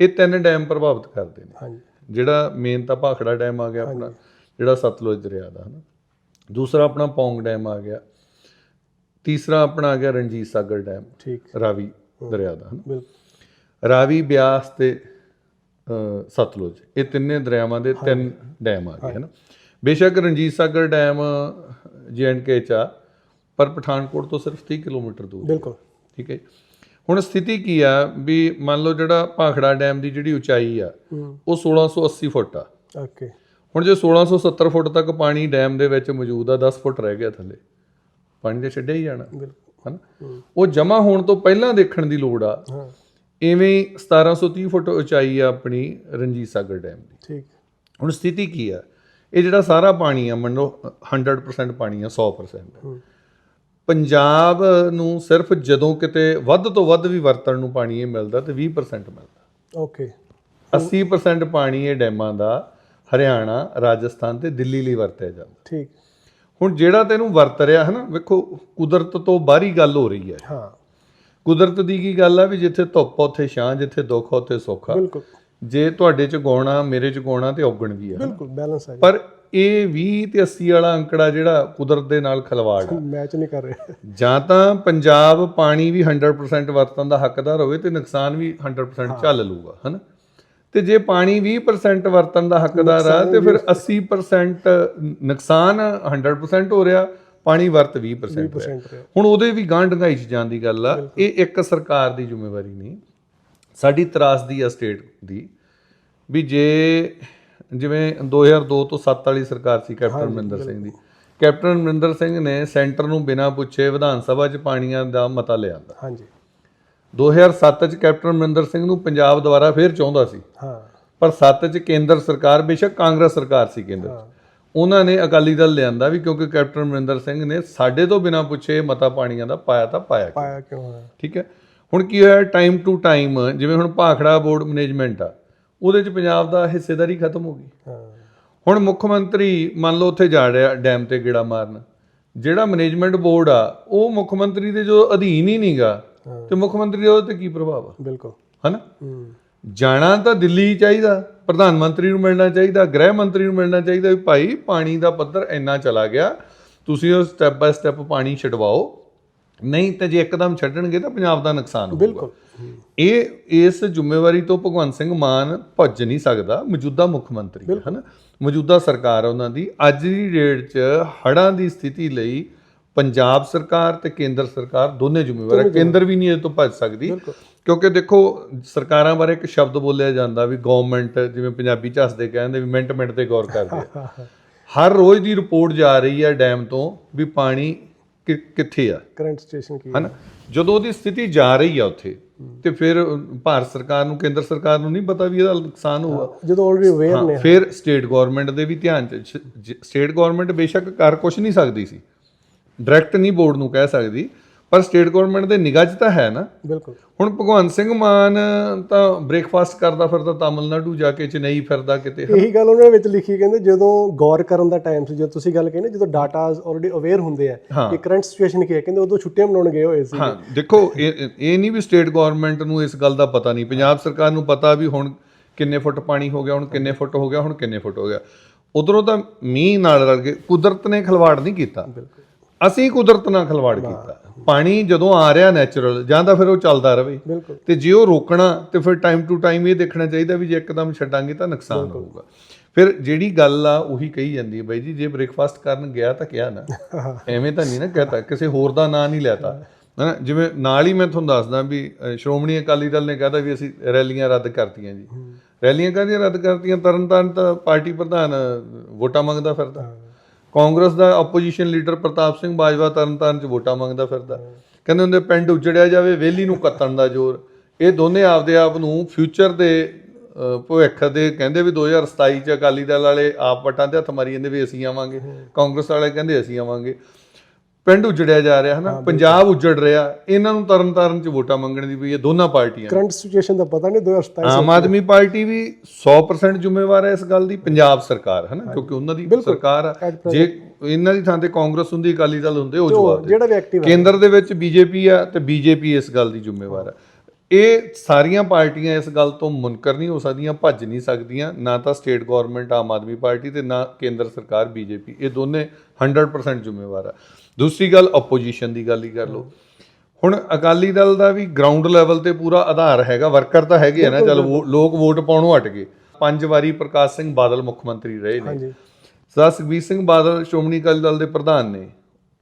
ਇਹ ਤਿੰਨ ਡੈਮ ਪ੍ਰਭਾਵਿਤ ਕਰਦੇ ਨੇ। ਹਾਂਜੀ। ਜਿਹੜਾ ਮੇਨ ਤਾਂ ਭਾਖੜਾ ਡੈਮ ਆ ਗਿਆ ਆਪਣਾ ਜਿਹੜਾ ਸਤਲੁਜ ਦਰਿਆ ਦਾ ਹਨਾ? ਦੂਸਰਾ ਆਪਣਾ ਪੌਂਗ ਡੈਮ ਆ ਗਿਆ। ਤੀਸਰਾ ਆਪਣਾ ਆ ਗਿਆ ਰਣਜੀਤ ਸਾਗਰ ਡੈਮ ਠੀਕ। ਰਾਵੀ। ਦਰਿਆ ਦਾ ਹਨਾ? ਬਿਲਕੁਲ। ਰਾਵੀ ਬਿਆਸ ਤੇ ਸਤਲੁਜ। ਇਹ ਤਿੰਨੇ ਦਰਿਆਵਾਂ ਦੇ ਤਿੰਨ ਡੈਮ ਆ ਗਏ ਹਨਾ? ਬੇਸ਼ੱਕ ਰਣਜੀਤ ਸਾਗਰ ਡੈਮ ਜੀਐਨਕੇ ਚ ਆ ਪਰ ਪਠਾਨਕੋਟ ਤੋਂ ਸਿਰਫ 30 ਕਿਲੋਮੀਟਰ ਦੂਰ। ਬਿਲਕੁਲ। ਠੀਕ ਹੈ ਹੁਣ ਸਥਿਤੀ ਕੀ ਆ? ਵੀ ਮੰਨ ਲਓ ਜਿਹੜਾ ਭਾਖੜਾ ਡੈਮ ਦੀ ਜਿਹੜੀ ਉਚਾਈ ਆ ਉਹ 1680 ਫੁੱਟ ਆ। ਓਕੇ। ਹੁਣ ਜੇ 1670 ਫੁੱਟ ਤੱਕ ਪਾਣੀ ਡੈਮ ਦੇ ਵਿੱਚ ਮੌਜੂਦ ਆ 10 ਫੁੱਟ ਰਹਿ ਗਿਆ ਥੱਲੇ। ਪਾਣੀ ਤੇ ਛੱਡਿਆ ਹੀ ਜਾਣਾ। ਬਿਲਕੁਲ। ਹਨਾ। ਉਹ ਜਮਾ ਹੋਣ ਤੋਂ ਪਹਿਲਾਂ ਦੇਖਣ ਦੀ ਲੋੜ ਆ। ਐਵੇਂ ਹੀ 1730 ਫੁੱਟ ਉਚਾਈ ਆ ਆਪਣੀ ਰਣਜੀਤ ਸਾਗਰ ਡੈਮ ਦੀ। ਠੀਕ। ਹੁਣ ਸਥਿਤੀ ਕੀ ਆ? ਇਹ ਜਿਹੜਾ ਸਾਰਾ ਪਾਣੀ ਆ ਮੰਨੋ 100% ਪਾਣੀ ਆ 100% ਹੂੰ। ਪੰਜਾਬ ਨੂੰ ਸਿਰਫ ਜਦੋਂ ਕਿਤੇ ਵੱਧ ਤੋਂ ਵੱਧ ਵੀ ਵਰਤਣ ਨੂੰ ਪਾਣੀ ਇਹ ਮਿਲਦਾ ਤੇ 20% ਮਿਲਦਾ। ਓਕੇ। 80% ਪਾਣੀ ਇਹ ਡੈਮਾਂ ਦਾ ਹਰਿਆਣਾ ਰਾਜਸਥਾਨ ਤੇ ਦਿੱਲੀ ਲਈ ਵਰਤਿਆ ਜਾਂਦਾ। ਠੀਕ। ਹੁਣ ਜਿਹੜਾ ਤੈਨੂੰ ਵਰਤ ਰਿਹਾ ਹੈ ਨਾ ਵੇਖੋ ਕੁਦਰਤ ਤੋਂ ਬਾਹਰੀ ਗੱਲ ਹੋ ਰਹੀ ਹੈ। ਹਾਂ। ਕੁਦਰਤ ਦੀ ਕੀ ਗੱਲ ਆ ਵੀ ਜਿੱਥੇ ਧੁੱਪ ਆ, ਉੱਥੇ ਛਾਂ ਜਿੱਥੇ ਦੁੱਖ ਆ, ਉੱਥੇ ਸੁੱਖ ਆ। ਬਿਲਕੁਲ। ਜੇ ਤੁਹਾਡੇ ਚ ਗਾਉਣਾ ਮੇਰੇ ਚ ਗਾਉਣਾ ਤੇ ਔਗਣ ਵੀ ਆ। ਬਿਲਕੁਲ ਬੈਲੈਂਸ ਹੈ ਪਰ ਇਹ 20 ਤੇ 80 ਵਾਲਾ ਅੰਕੜਾ ਜਿਹੜਾ ਕੁਦਰਤ ਦੇ ਨਾਲ ਖਲਵਾੜ ਆ। ਮੈਚ ਨਹੀਂ ਕਰ ਰਹੇ। ਜਾਂ ਤਾਂ ਪੰਜਾਬ ਪਾਣੀ ਵੀ 100% ਵਰਤਣ ਦਾ ਹੱਕਦਾਰ ਹੋਵੇ ਤੇ ਨੁਕਸਾਨ ਵੀ 100% ਝੱਲ ਲੂਗਾ ਹਨਾ? ਤੇ ਜੇ ਪਾਣੀ 20% ਵਰਤਣ ਦਾ ਹੱਕਦਾਰ ਆ ਤੇ ਫਿਰ 80% ਨੁਕਸਾਨ 100% ਹੋ ਰਿਹਾ ਪਾਣੀ ਵਰਤ 20% ਹੋ ਰਿਹਾ। 20% ਰਿਹਾ। ਹੁਣ ਉਹਦੇ ਵੀ ਗਾਂਢ ਢੰਗਾਈ ਚ ਜਾਣ ਦੀ ਗੱਲ ਆ ਇਹ ਇੱਕ ਸਰਕਾਰ ਦੀ ਜ਼ਿੰਮੇਵਾਰੀ ਨਹੀਂ। ਸਾਡੀ ਤਰਾਸਦੀ ਆ ਸਟੇਟ ਦੀ ਵੀ ਜੇ ਜਿਵੇਂ 2002 ਤੋਂ 7 ਵਾਲੀ ਸਰਕਾਰ ਸੀ ਕੈਪਟਨ ਅਮਰਿੰਦਰ ਸਿੰਘ ਦੀ। ਕੈਪਟਨ ਅਮਰਿੰਦਰ ਸਿੰਘ ਨੇ ਸੈਂਟਰ ਨੂੰ ਬਿਨਾਂ ਪੁੱਛੇ ਵਿਧਾਨ ਸਭਾ 'ਚ ਪਾਣੀਆਂ ਦਾ ਮਤਾ ਲਿਆਂਦਾ ਹਾਂਜੀ। 2007 'ਚ ਕੈਪਟਨ ਅਮਰਿੰਦਰ ਸਿੰਘ ਨੂੰ ਪੰਜਾਬ ਦੁਆਰਾ ਫੇਰ ਚਾਹੁੰਦਾ ਸੀ। ਹਾਂ। ਪਰ 7 'ਚ ਕੇਂਦਰ ਸਰਕਾਰ ਬੇਸ਼ੱਕ ਕਾਂਗਰਸ ਸਰਕਾਰ ਸੀ ਕੇਂਦਰ 'ਚ। ਉਹਨਾਂ ਨੇ ਅਕਾਲੀ ਦਲ ਲਿਆਂਦਾ ਵੀ ਕਿਉਂਕਿ ਕੈਪਟਨ ਅਮਰਿੰਦਰ ਸਿੰਘ ਨੇ ਸਾਡੇ ਤੋਂ ਬਿਨਾਂ ਪੁੱਛੇ ਮਤਾ ਪਾਣੀਆਂ ਦਾ ਪਾਇਆ ਤਾਂ ਪਾਇਆ ਪਾਇਆ ਕਿਉਂ ਠੀਕ ਹੈ। ਹੁਣ ਕੀ ਹੋਇਆ? ਟਾਈਮ ਟੂ ਟਾਈਮ ਜਿਵੇਂ ਹੁਣ ਭਾਖੜਾ ਬੋਰਡ ਮੈਨੇਜਮੈਂਟ ਆ ਉਹਦੇ 'ਚ ਪੰਜਾਬ ਦਾ ਹਿੱਸੇਦਾਰੀ ਖਤਮ ਹੋ ਗਈ। ਹਾਂ। ਹੁਣ ਮੁੱਖ ਮੰਤਰੀ ਮੰਨ ਲਓ ਉੱਥੇ ਜਾ ਰਿਹਾ ਡੈਮ ਤੇ ਗੇੜਾ ਮਾਰਨ। ਜਿਹੜਾ ਮੈਨੇਜਮੈਂਟ ਬੋਰਡ ਆ ਉਹ ਮੁੱਖ ਮੰਤਰੀ ਦੇ ਜੋ ਅਧੀਨ ਹੀ ਨਹੀਂਗਾ। ਤੇ ਮੁੱਖ ਮੰਤਰੀ ਦਾ ਉਹਦੇ ਤੇ ਕੀ ਪ੍ਰਭਾਵ ਆ? ਬਿਲਕੁਲ। ਹਨਾ? ਜਾਣਾ ਤਾਂ ਦਿੱਲੀ ਚਾਹੀਦਾ ਪ੍ਰਧਾਨ ਮੰਤਰੀ ਨੂੰ ਮਿਲਣਾ ਚਾਹੀਦਾ ਗ੍ਰਹਿ ਮੰਤਰੀ ਨੂੰ ਮਿਲਣਾ ਚਾਹੀਦਾ ਵੀ ਭਾਈ ਪਾਣੀ ਦਾ ਪੱਧਰ ਇੰਨਾ ਚਲਾ ਗਿਆ ਤੁਸੀਂ ਉਹ ਸਟੈਪ ਬਾਏ ਸਟੈਪ ਪਾਣੀ ਛਡਵਾਓ ਨਹੀਂ ਤਾਂ ਜੇ ਇੱਕਦਮ ਛੱਡਣਗੇ ਤਾਂ ਪੰਜਾਬ ਦਾ ਨੁਕਸਾਨ ਹੋਊਗਾ। ਬਿਲਕੁਲ ਇਹ ਇਸ ਜ਼ਿੰਮੇਵਾਰੀ ਤੋਂ ਭਗਵੰਤ ਸਿੰਘ ਮਾਨ ਭੱਜ ਨਹੀਂ ਸਕਦਾ ਮੌਜੂਦਾ ਮੁੱਖ ਮੰਤਰੀ ਹਨਾ? ਮੌਜੂਦਾ ਸਰਕਾਰ ਉਹਨਾਂ ਦੀ ਅੱਜ ਦੀ ਡੇਟ 'ਚ ਹੜ੍ਹਾਂ ਦੀ ਸਥਿਤੀ ਲਈ ਪੰਜਾਬ ਸਰਕਾਰ ਤੇ ਕੇਂਦਰ ਸਰਕਾਰ ਦੋਨੇ ਜ਼ਿੰਮੇਵਾਰ ਹੈ ਕੇਂਦਰ ਵੀ ਨਹੀਂ ਇਹ ਤੋਂ ਭੱਜ ਸਕਦੀ। ਕਿਉਂਕਿ ਦੇਖੋ ਸਰਕਾਰਾਂ ਬਾਰੇ ਇੱਕ ਸ਼ਬਦ ਬੋਲਿਆ ਜਾਂਦਾ ਵੀ ਗਵਰਨਮੈਂਟ ਜਿਵੇਂ ਪੰਜਾਬੀ ਚ ਹੱਸਦੇ ਕਹਿੰਦੇ ਵੀ ਮਿੰਟ ਮਿੰਟ ਤੇ ਗੌਰ ਕਰਦੇ। ਹਾਂ ਹਾਂ ਹਰ ਰੋਜ਼ ਦੀ ਰਿਪੋਰਟ ਜਾ ਰਹੀ ਹੈ ਡੈਮ ਤੋਂ ਵੀ ਪਾਣੀ ਕਿੱਥੇ ਆ। ਕਰੰਟ ਸਟੇਸ਼ਨ ਕੀ ਹਨਾ? ਜਦੋਂ ਉਹਦੀ ਸਥਿਤੀ ਜਾ ਰਹੀ ਆ ਉੱਥੇ ਤੇ ਫਿਰ ਭਾਰਤ ਸਰਕਾਰ ਨੂੰ ਕੇਂਦਰ ਸਰਕਾਰ ਨੂੰ ਨਹੀਂ ਪਤਾ ਵੀ ਇਹਦਾ ਨੁਕਸਾਨ ਹੋਊਗਾ। ਜਦੋਂ ਆਲਰੇਡੀ ਅਵੇਅਰ ਨੇ ਫਿਰ ਸਟੇਟ ਗਵਰਨਮੈਂਟ ਦੇ ਵੀ ਧਿਆਨ ਚ ਸਟੇਟ ਗਵਰਨਮੈਂਟ ਬੇਸ਼ੱਕ ਕਰ ਕੁਝ ਨਹੀਂ ਸਕਦੀ ਸੀ। ਡਾਇਰੈਕਟ ਨਹੀਂ ਬੋਰਡ ਨੂੰ ਕਹਿ ਸਕਦੀ ਪਰ ਸਟੇਟ ਗਵਰਨਮੈਂਟ ਦੇ ਨਿਗਾਹ 'ਚ ਤਾਂ ਹੈ ਨਾ। ਬਿਲਕੁਲ। ਹੁਣ ਭਗਵੰਤ ਸਿੰਘ ਮਾਨ ਤਾਂ ਬ੍ਰੇਕਫਾਸਟ ਕਰਦਾ ਫਿਰਦਾ ਤਾਮਿਲਨਾਡੂ ਜਾ ਕੇ ਚੇਨਈ ਫਿਰਦਾ ਕਿਤੇ। ਇਹੀ ਗੱਲ ਉਹਨਾਂ ਵਿੱਚ ਲਿਖੀ ਕਹਿੰਦੇ ਜਦੋਂ ਗੌਰ ਕਰਨ ਦਾ ਟਾਈਮ ਸੀ ਜਦੋਂ ਤੁਸੀਂ ਗੱਲ ਕਹੀ ਨਾ ਜਦੋਂ ਡਾਟਾ ਆਲਰੇਡੀ ਅਵੇਅਰ ਹੁੰਦੇ ਆ। ਕਿ ਕਰੰਟ ਸਿਚੁਏਸ਼ਨ ਕੀ ਹੈ ਕਹਿੰਦੇ ਉਦੋਂ ਛੁੱਟੀਆਂ ਮਨਾਉਣ ਗਏ ਹੋਏ ਸੀ। ਹਾਂ ਦੇਖੋ ਇਹ ਇਹ ਨਹੀਂ ਵੀ ਸਟੇਟ ਗਵਰਨਮੈਂਟ ਨੂੰ ਇਸ ਗੱਲ ਦਾ ਪਤਾ ਨਹੀਂ। ਪੰਜਾਬ ਸਰਕਾਰ ਨੂੰ ਪਤਾ ਵੀ ਹੁਣ ਕਿੰਨੇ ਫੁੱਟ ਪਾਣੀ ਹੋ ਗਿਆ ਹੁਣ ਕਿੰਨੇ ਫੁੱਟ ਹੋ ਗਿਆ ਹੁਣ ਕਿੰਨੇ ਫੁੱਟ ਹੋ ਗਿਆ। ਉਧਰੋਂ ਤਾਂ ਮੀਂਹ ਨਾਲ ਰਲ ਕੇ ਕੁਦਰਤ ਨੇ ਖਿਲਵਾੜ ਨਹੀਂ ਕੀਤਾ। ਅਸੀਂ ਕੁਦਰਤ ਨਾਲ ਖਿਲਵਾੜ ਕੀਤਾ। ਪਾਣੀ ਜਦੋਂ ਆ ਰਿਹਾ ਨੈਚੁਰਲ ਜਾਂ ਤਾਂ ਫਿਰ ਉਹ ਚੱਲਦਾ ਰਵੇ ਬਿਲਕੁਲ। ਤੇ ਜੇ ਉਹ ਰੋਕਣਾ ਤੇ ਫਿਰ ਟਾਈਮ ਟੂ ਟਾਈਮ ਇਹ ਦੇਖਣਾ ਚਾਹੀਦਾ ਵੀ ਜੇ ਇੱਕਦਮ ਛੱਡਾਂਗੇ ਤਾਂ ਨੁਕਸਾਨ ਹੋਊਗਾ। ਫਿਰ ਜਿਹੜੀ ਗੱਲ ਆ ਉਹੀ ਕਹੀ ਜਾਂਦੀ ਹੈ ਬਾਈ ਜੀ ਜੇ ਬ੍ਰੇਕਫਾਸਟ ਕਰਨ ਗਿਆ ਤਾਂ ਕਿਹਾ ਨਾ। ਐਵੇਂ ਤਾਂ ਨਹੀਂ ਨਾ ਕਹਤਾ ਕਿਸੇ ਹੋਰ ਦਾ ਨਾਂ ਨਹੀਂ ਲੈਤਾ। ਹਨਾ ਜਿਵੇਂ ਨਾਲ ਹੀ ਮੈਂ ਤੁਹਾਨੂੰ ਦੱਸਦਾ ਵੀ ਸ਼੍ਰੋਮਣੀ ਅਕਾਲੀ ਦਲ ਨੇ ਕਹਤਾ ਵੀ ਅਸੀਂ ਰੈਲੀਆਂ ਰੱਦ ਕਰਤੀਆਂ ਜੀ। ਰੈਲੀਆਂ ਕਾਹਦੀਆਂ ਰੱਦ ਕਰਤੀਆਂ? ਤਰਨਤਾਰਨ ਤਾਂ ਪਾਰਟੀ ਪ੍ਰਧਾਨ ਵੋਟਾਂ ਮੰਗਦਾ ਫਿਰਦਾ। ਕਾਂਗਰਸ ਦਾ ਆਪੋਜੀਸ਼ਨ ਲੀਡਰ ਪ੍ਰਤਾਪ ਸਿੰਘ ਬਾਜਵਾ ਤਰਨਤਾਰਨ 'ਚ ਵੋਟਾਂ ਮੰਗਦਾ ਫਿਰਦਾ। ਕਹਿੰਦੇ ਹੁੰਦੇ ਪਿੰਡ ਉਜੜਿਆ ਜਾਵੇ ਵੇਲੀ ਨੂੰ ਕੱਤਣ ਦਾ ਜ਼ੋਰ। ਇਹ ਦੋਨੇ ਆਪਦੇ ਆਪ ਨੂੰ ਫਿਊਚਰ ਦੇ ਭਵਿੱਖ ਦੇ ਕਹਿੰਦੇ ਵੀ 2027 ਚ ਅਕਾਲੀ ਦਲ ਵਾਲੇ ਆਪ ਵਟਾਂ ਤੇ ਹੱਥ ਮਾਰੀ ਜਾਂਦੇ ਵੀ ਅਸੀਂ ਆਵਾਂਗੇ। ਕਾਂਗਰਸ ਵਾਲੇ ਕਹਿੰਦੇ ਅਸੀਂ ਆਵਾਂਗੇ। ਪਿੰਡ ਉਜੜਿਆ ਜਾ ਰਿਹਾ ਹਨਾ? ਪੰਜਾਬ ਉਜੜ ਰਿਹਾ ਇਹਨਾਂ ਨੂੰ ਤਰਨ ਤਾਰਨ ਚ ਵੋਟਾਂ ਮੰਗਣ ਦੀ ਪਈ ਹੈ ਦੋਨਾਂ ਪਾਰਟੀਆਂ ਕਰੰਟ ਸਿਚੁਏਸ਼ਨ ਦਾ ਪਤਾ ਨਹੀਂ 2027 ਆਮ ਆਦਮੀ ਪਾਰਟੀ ਵੀ 100% ਜ਼ਿੰਮੇਵਾਰ ਹੈ ਇਸ ਗੱਲ ਦੀ ਪੰਜਾਬ ਸਰਕਾਰ ਹਨਾ? ਕਿਉਂਕਿ ਉਹਨਾਂ ਦੀ ਸਰਕਾਰ ਜੇ ਇਹਨਾਂ ਦੀ ਥਾਂ ਤੇ ਕਾਂਗਰਸ ਹੁੰਦੀ ਅਕਾਲੀ ਦਲ ਹੁੰਦੇ ਉਹ ਜਵਾਬ ਜਿਹੜਾ ਵੀ ਐਕਟਿਵ ਹੈ ਕੇਂਦਰ ਦੇ ਵਿੱਚ ਬੀਜੇਪੀ ਆ ਤੇ ਬੀਜੇਪੀ ਇਸ ਗੱਲ ਦੀ ਜ਼ਿੰਮੇਵਾਰ ਆ। ਇਹ ਸਾਰੀਆਂ ਪਾਰਟੀਆਂ ਇਸ ਗੱਲ ਤੋਂ ਮੁਨਕਰ ਨਹੀਂ ਹੋ ਸਕਦੀਆਂ ਭੱਜ ਨਹੀਂ ਸਕਦੀਆਂ ਨਾ ਤਾਂ state government Aam Aadmi Party ਤੇ ਨਾ ਕੇਂਦਰ ਸਰਕਾਰ ਬੀਜੇਪੀ ਇਹ ਦੋਨੇ 100% ਜ਼ਿੰਮੇਵਾਰ ਆ। ਦੂਸਰੀ ਗੱਲ ਆਪੋਜੀਸ਼ਨ ਦੀ ਗੱਲ ਹੀ ਕਰ ਲਓ। ਹੁਣ ਅਕਾਲੀ ਦਲ ਦਾ ਵੀ ਗਰਾਊਂਡ ਲੈਵਲ ਤੇ ਪੂਰਾ ਆਧਾਰ ਹੈਗਾ ਵਰਕਰ ਤਾਂ ਹੈਗੇ ਆ ਨਾ ਚਲ ਲੋਕ ਵੋਟ ਪਾਉਣੋਂ ਹਟ ਗਏ। ਪੰਜ ਵਾਰੀ ਪ੍ਰਕਾਸ਼ ਸਿੰਘ ਬਾਦਲ ਮੁੱਖ ਮੰਤਰੀ ਰਹੇ ਨੇ। ਸਰਦਾਰ ਸੁਖਬੀਰ ਸਿੰਘ ਬਾਦਲ ਸ਼੍ਰੋਮਣੀ ਅਕਾਲੀ ਦਲ ਦੇ ਪ੍ਰਧਾਨ ਨੇ।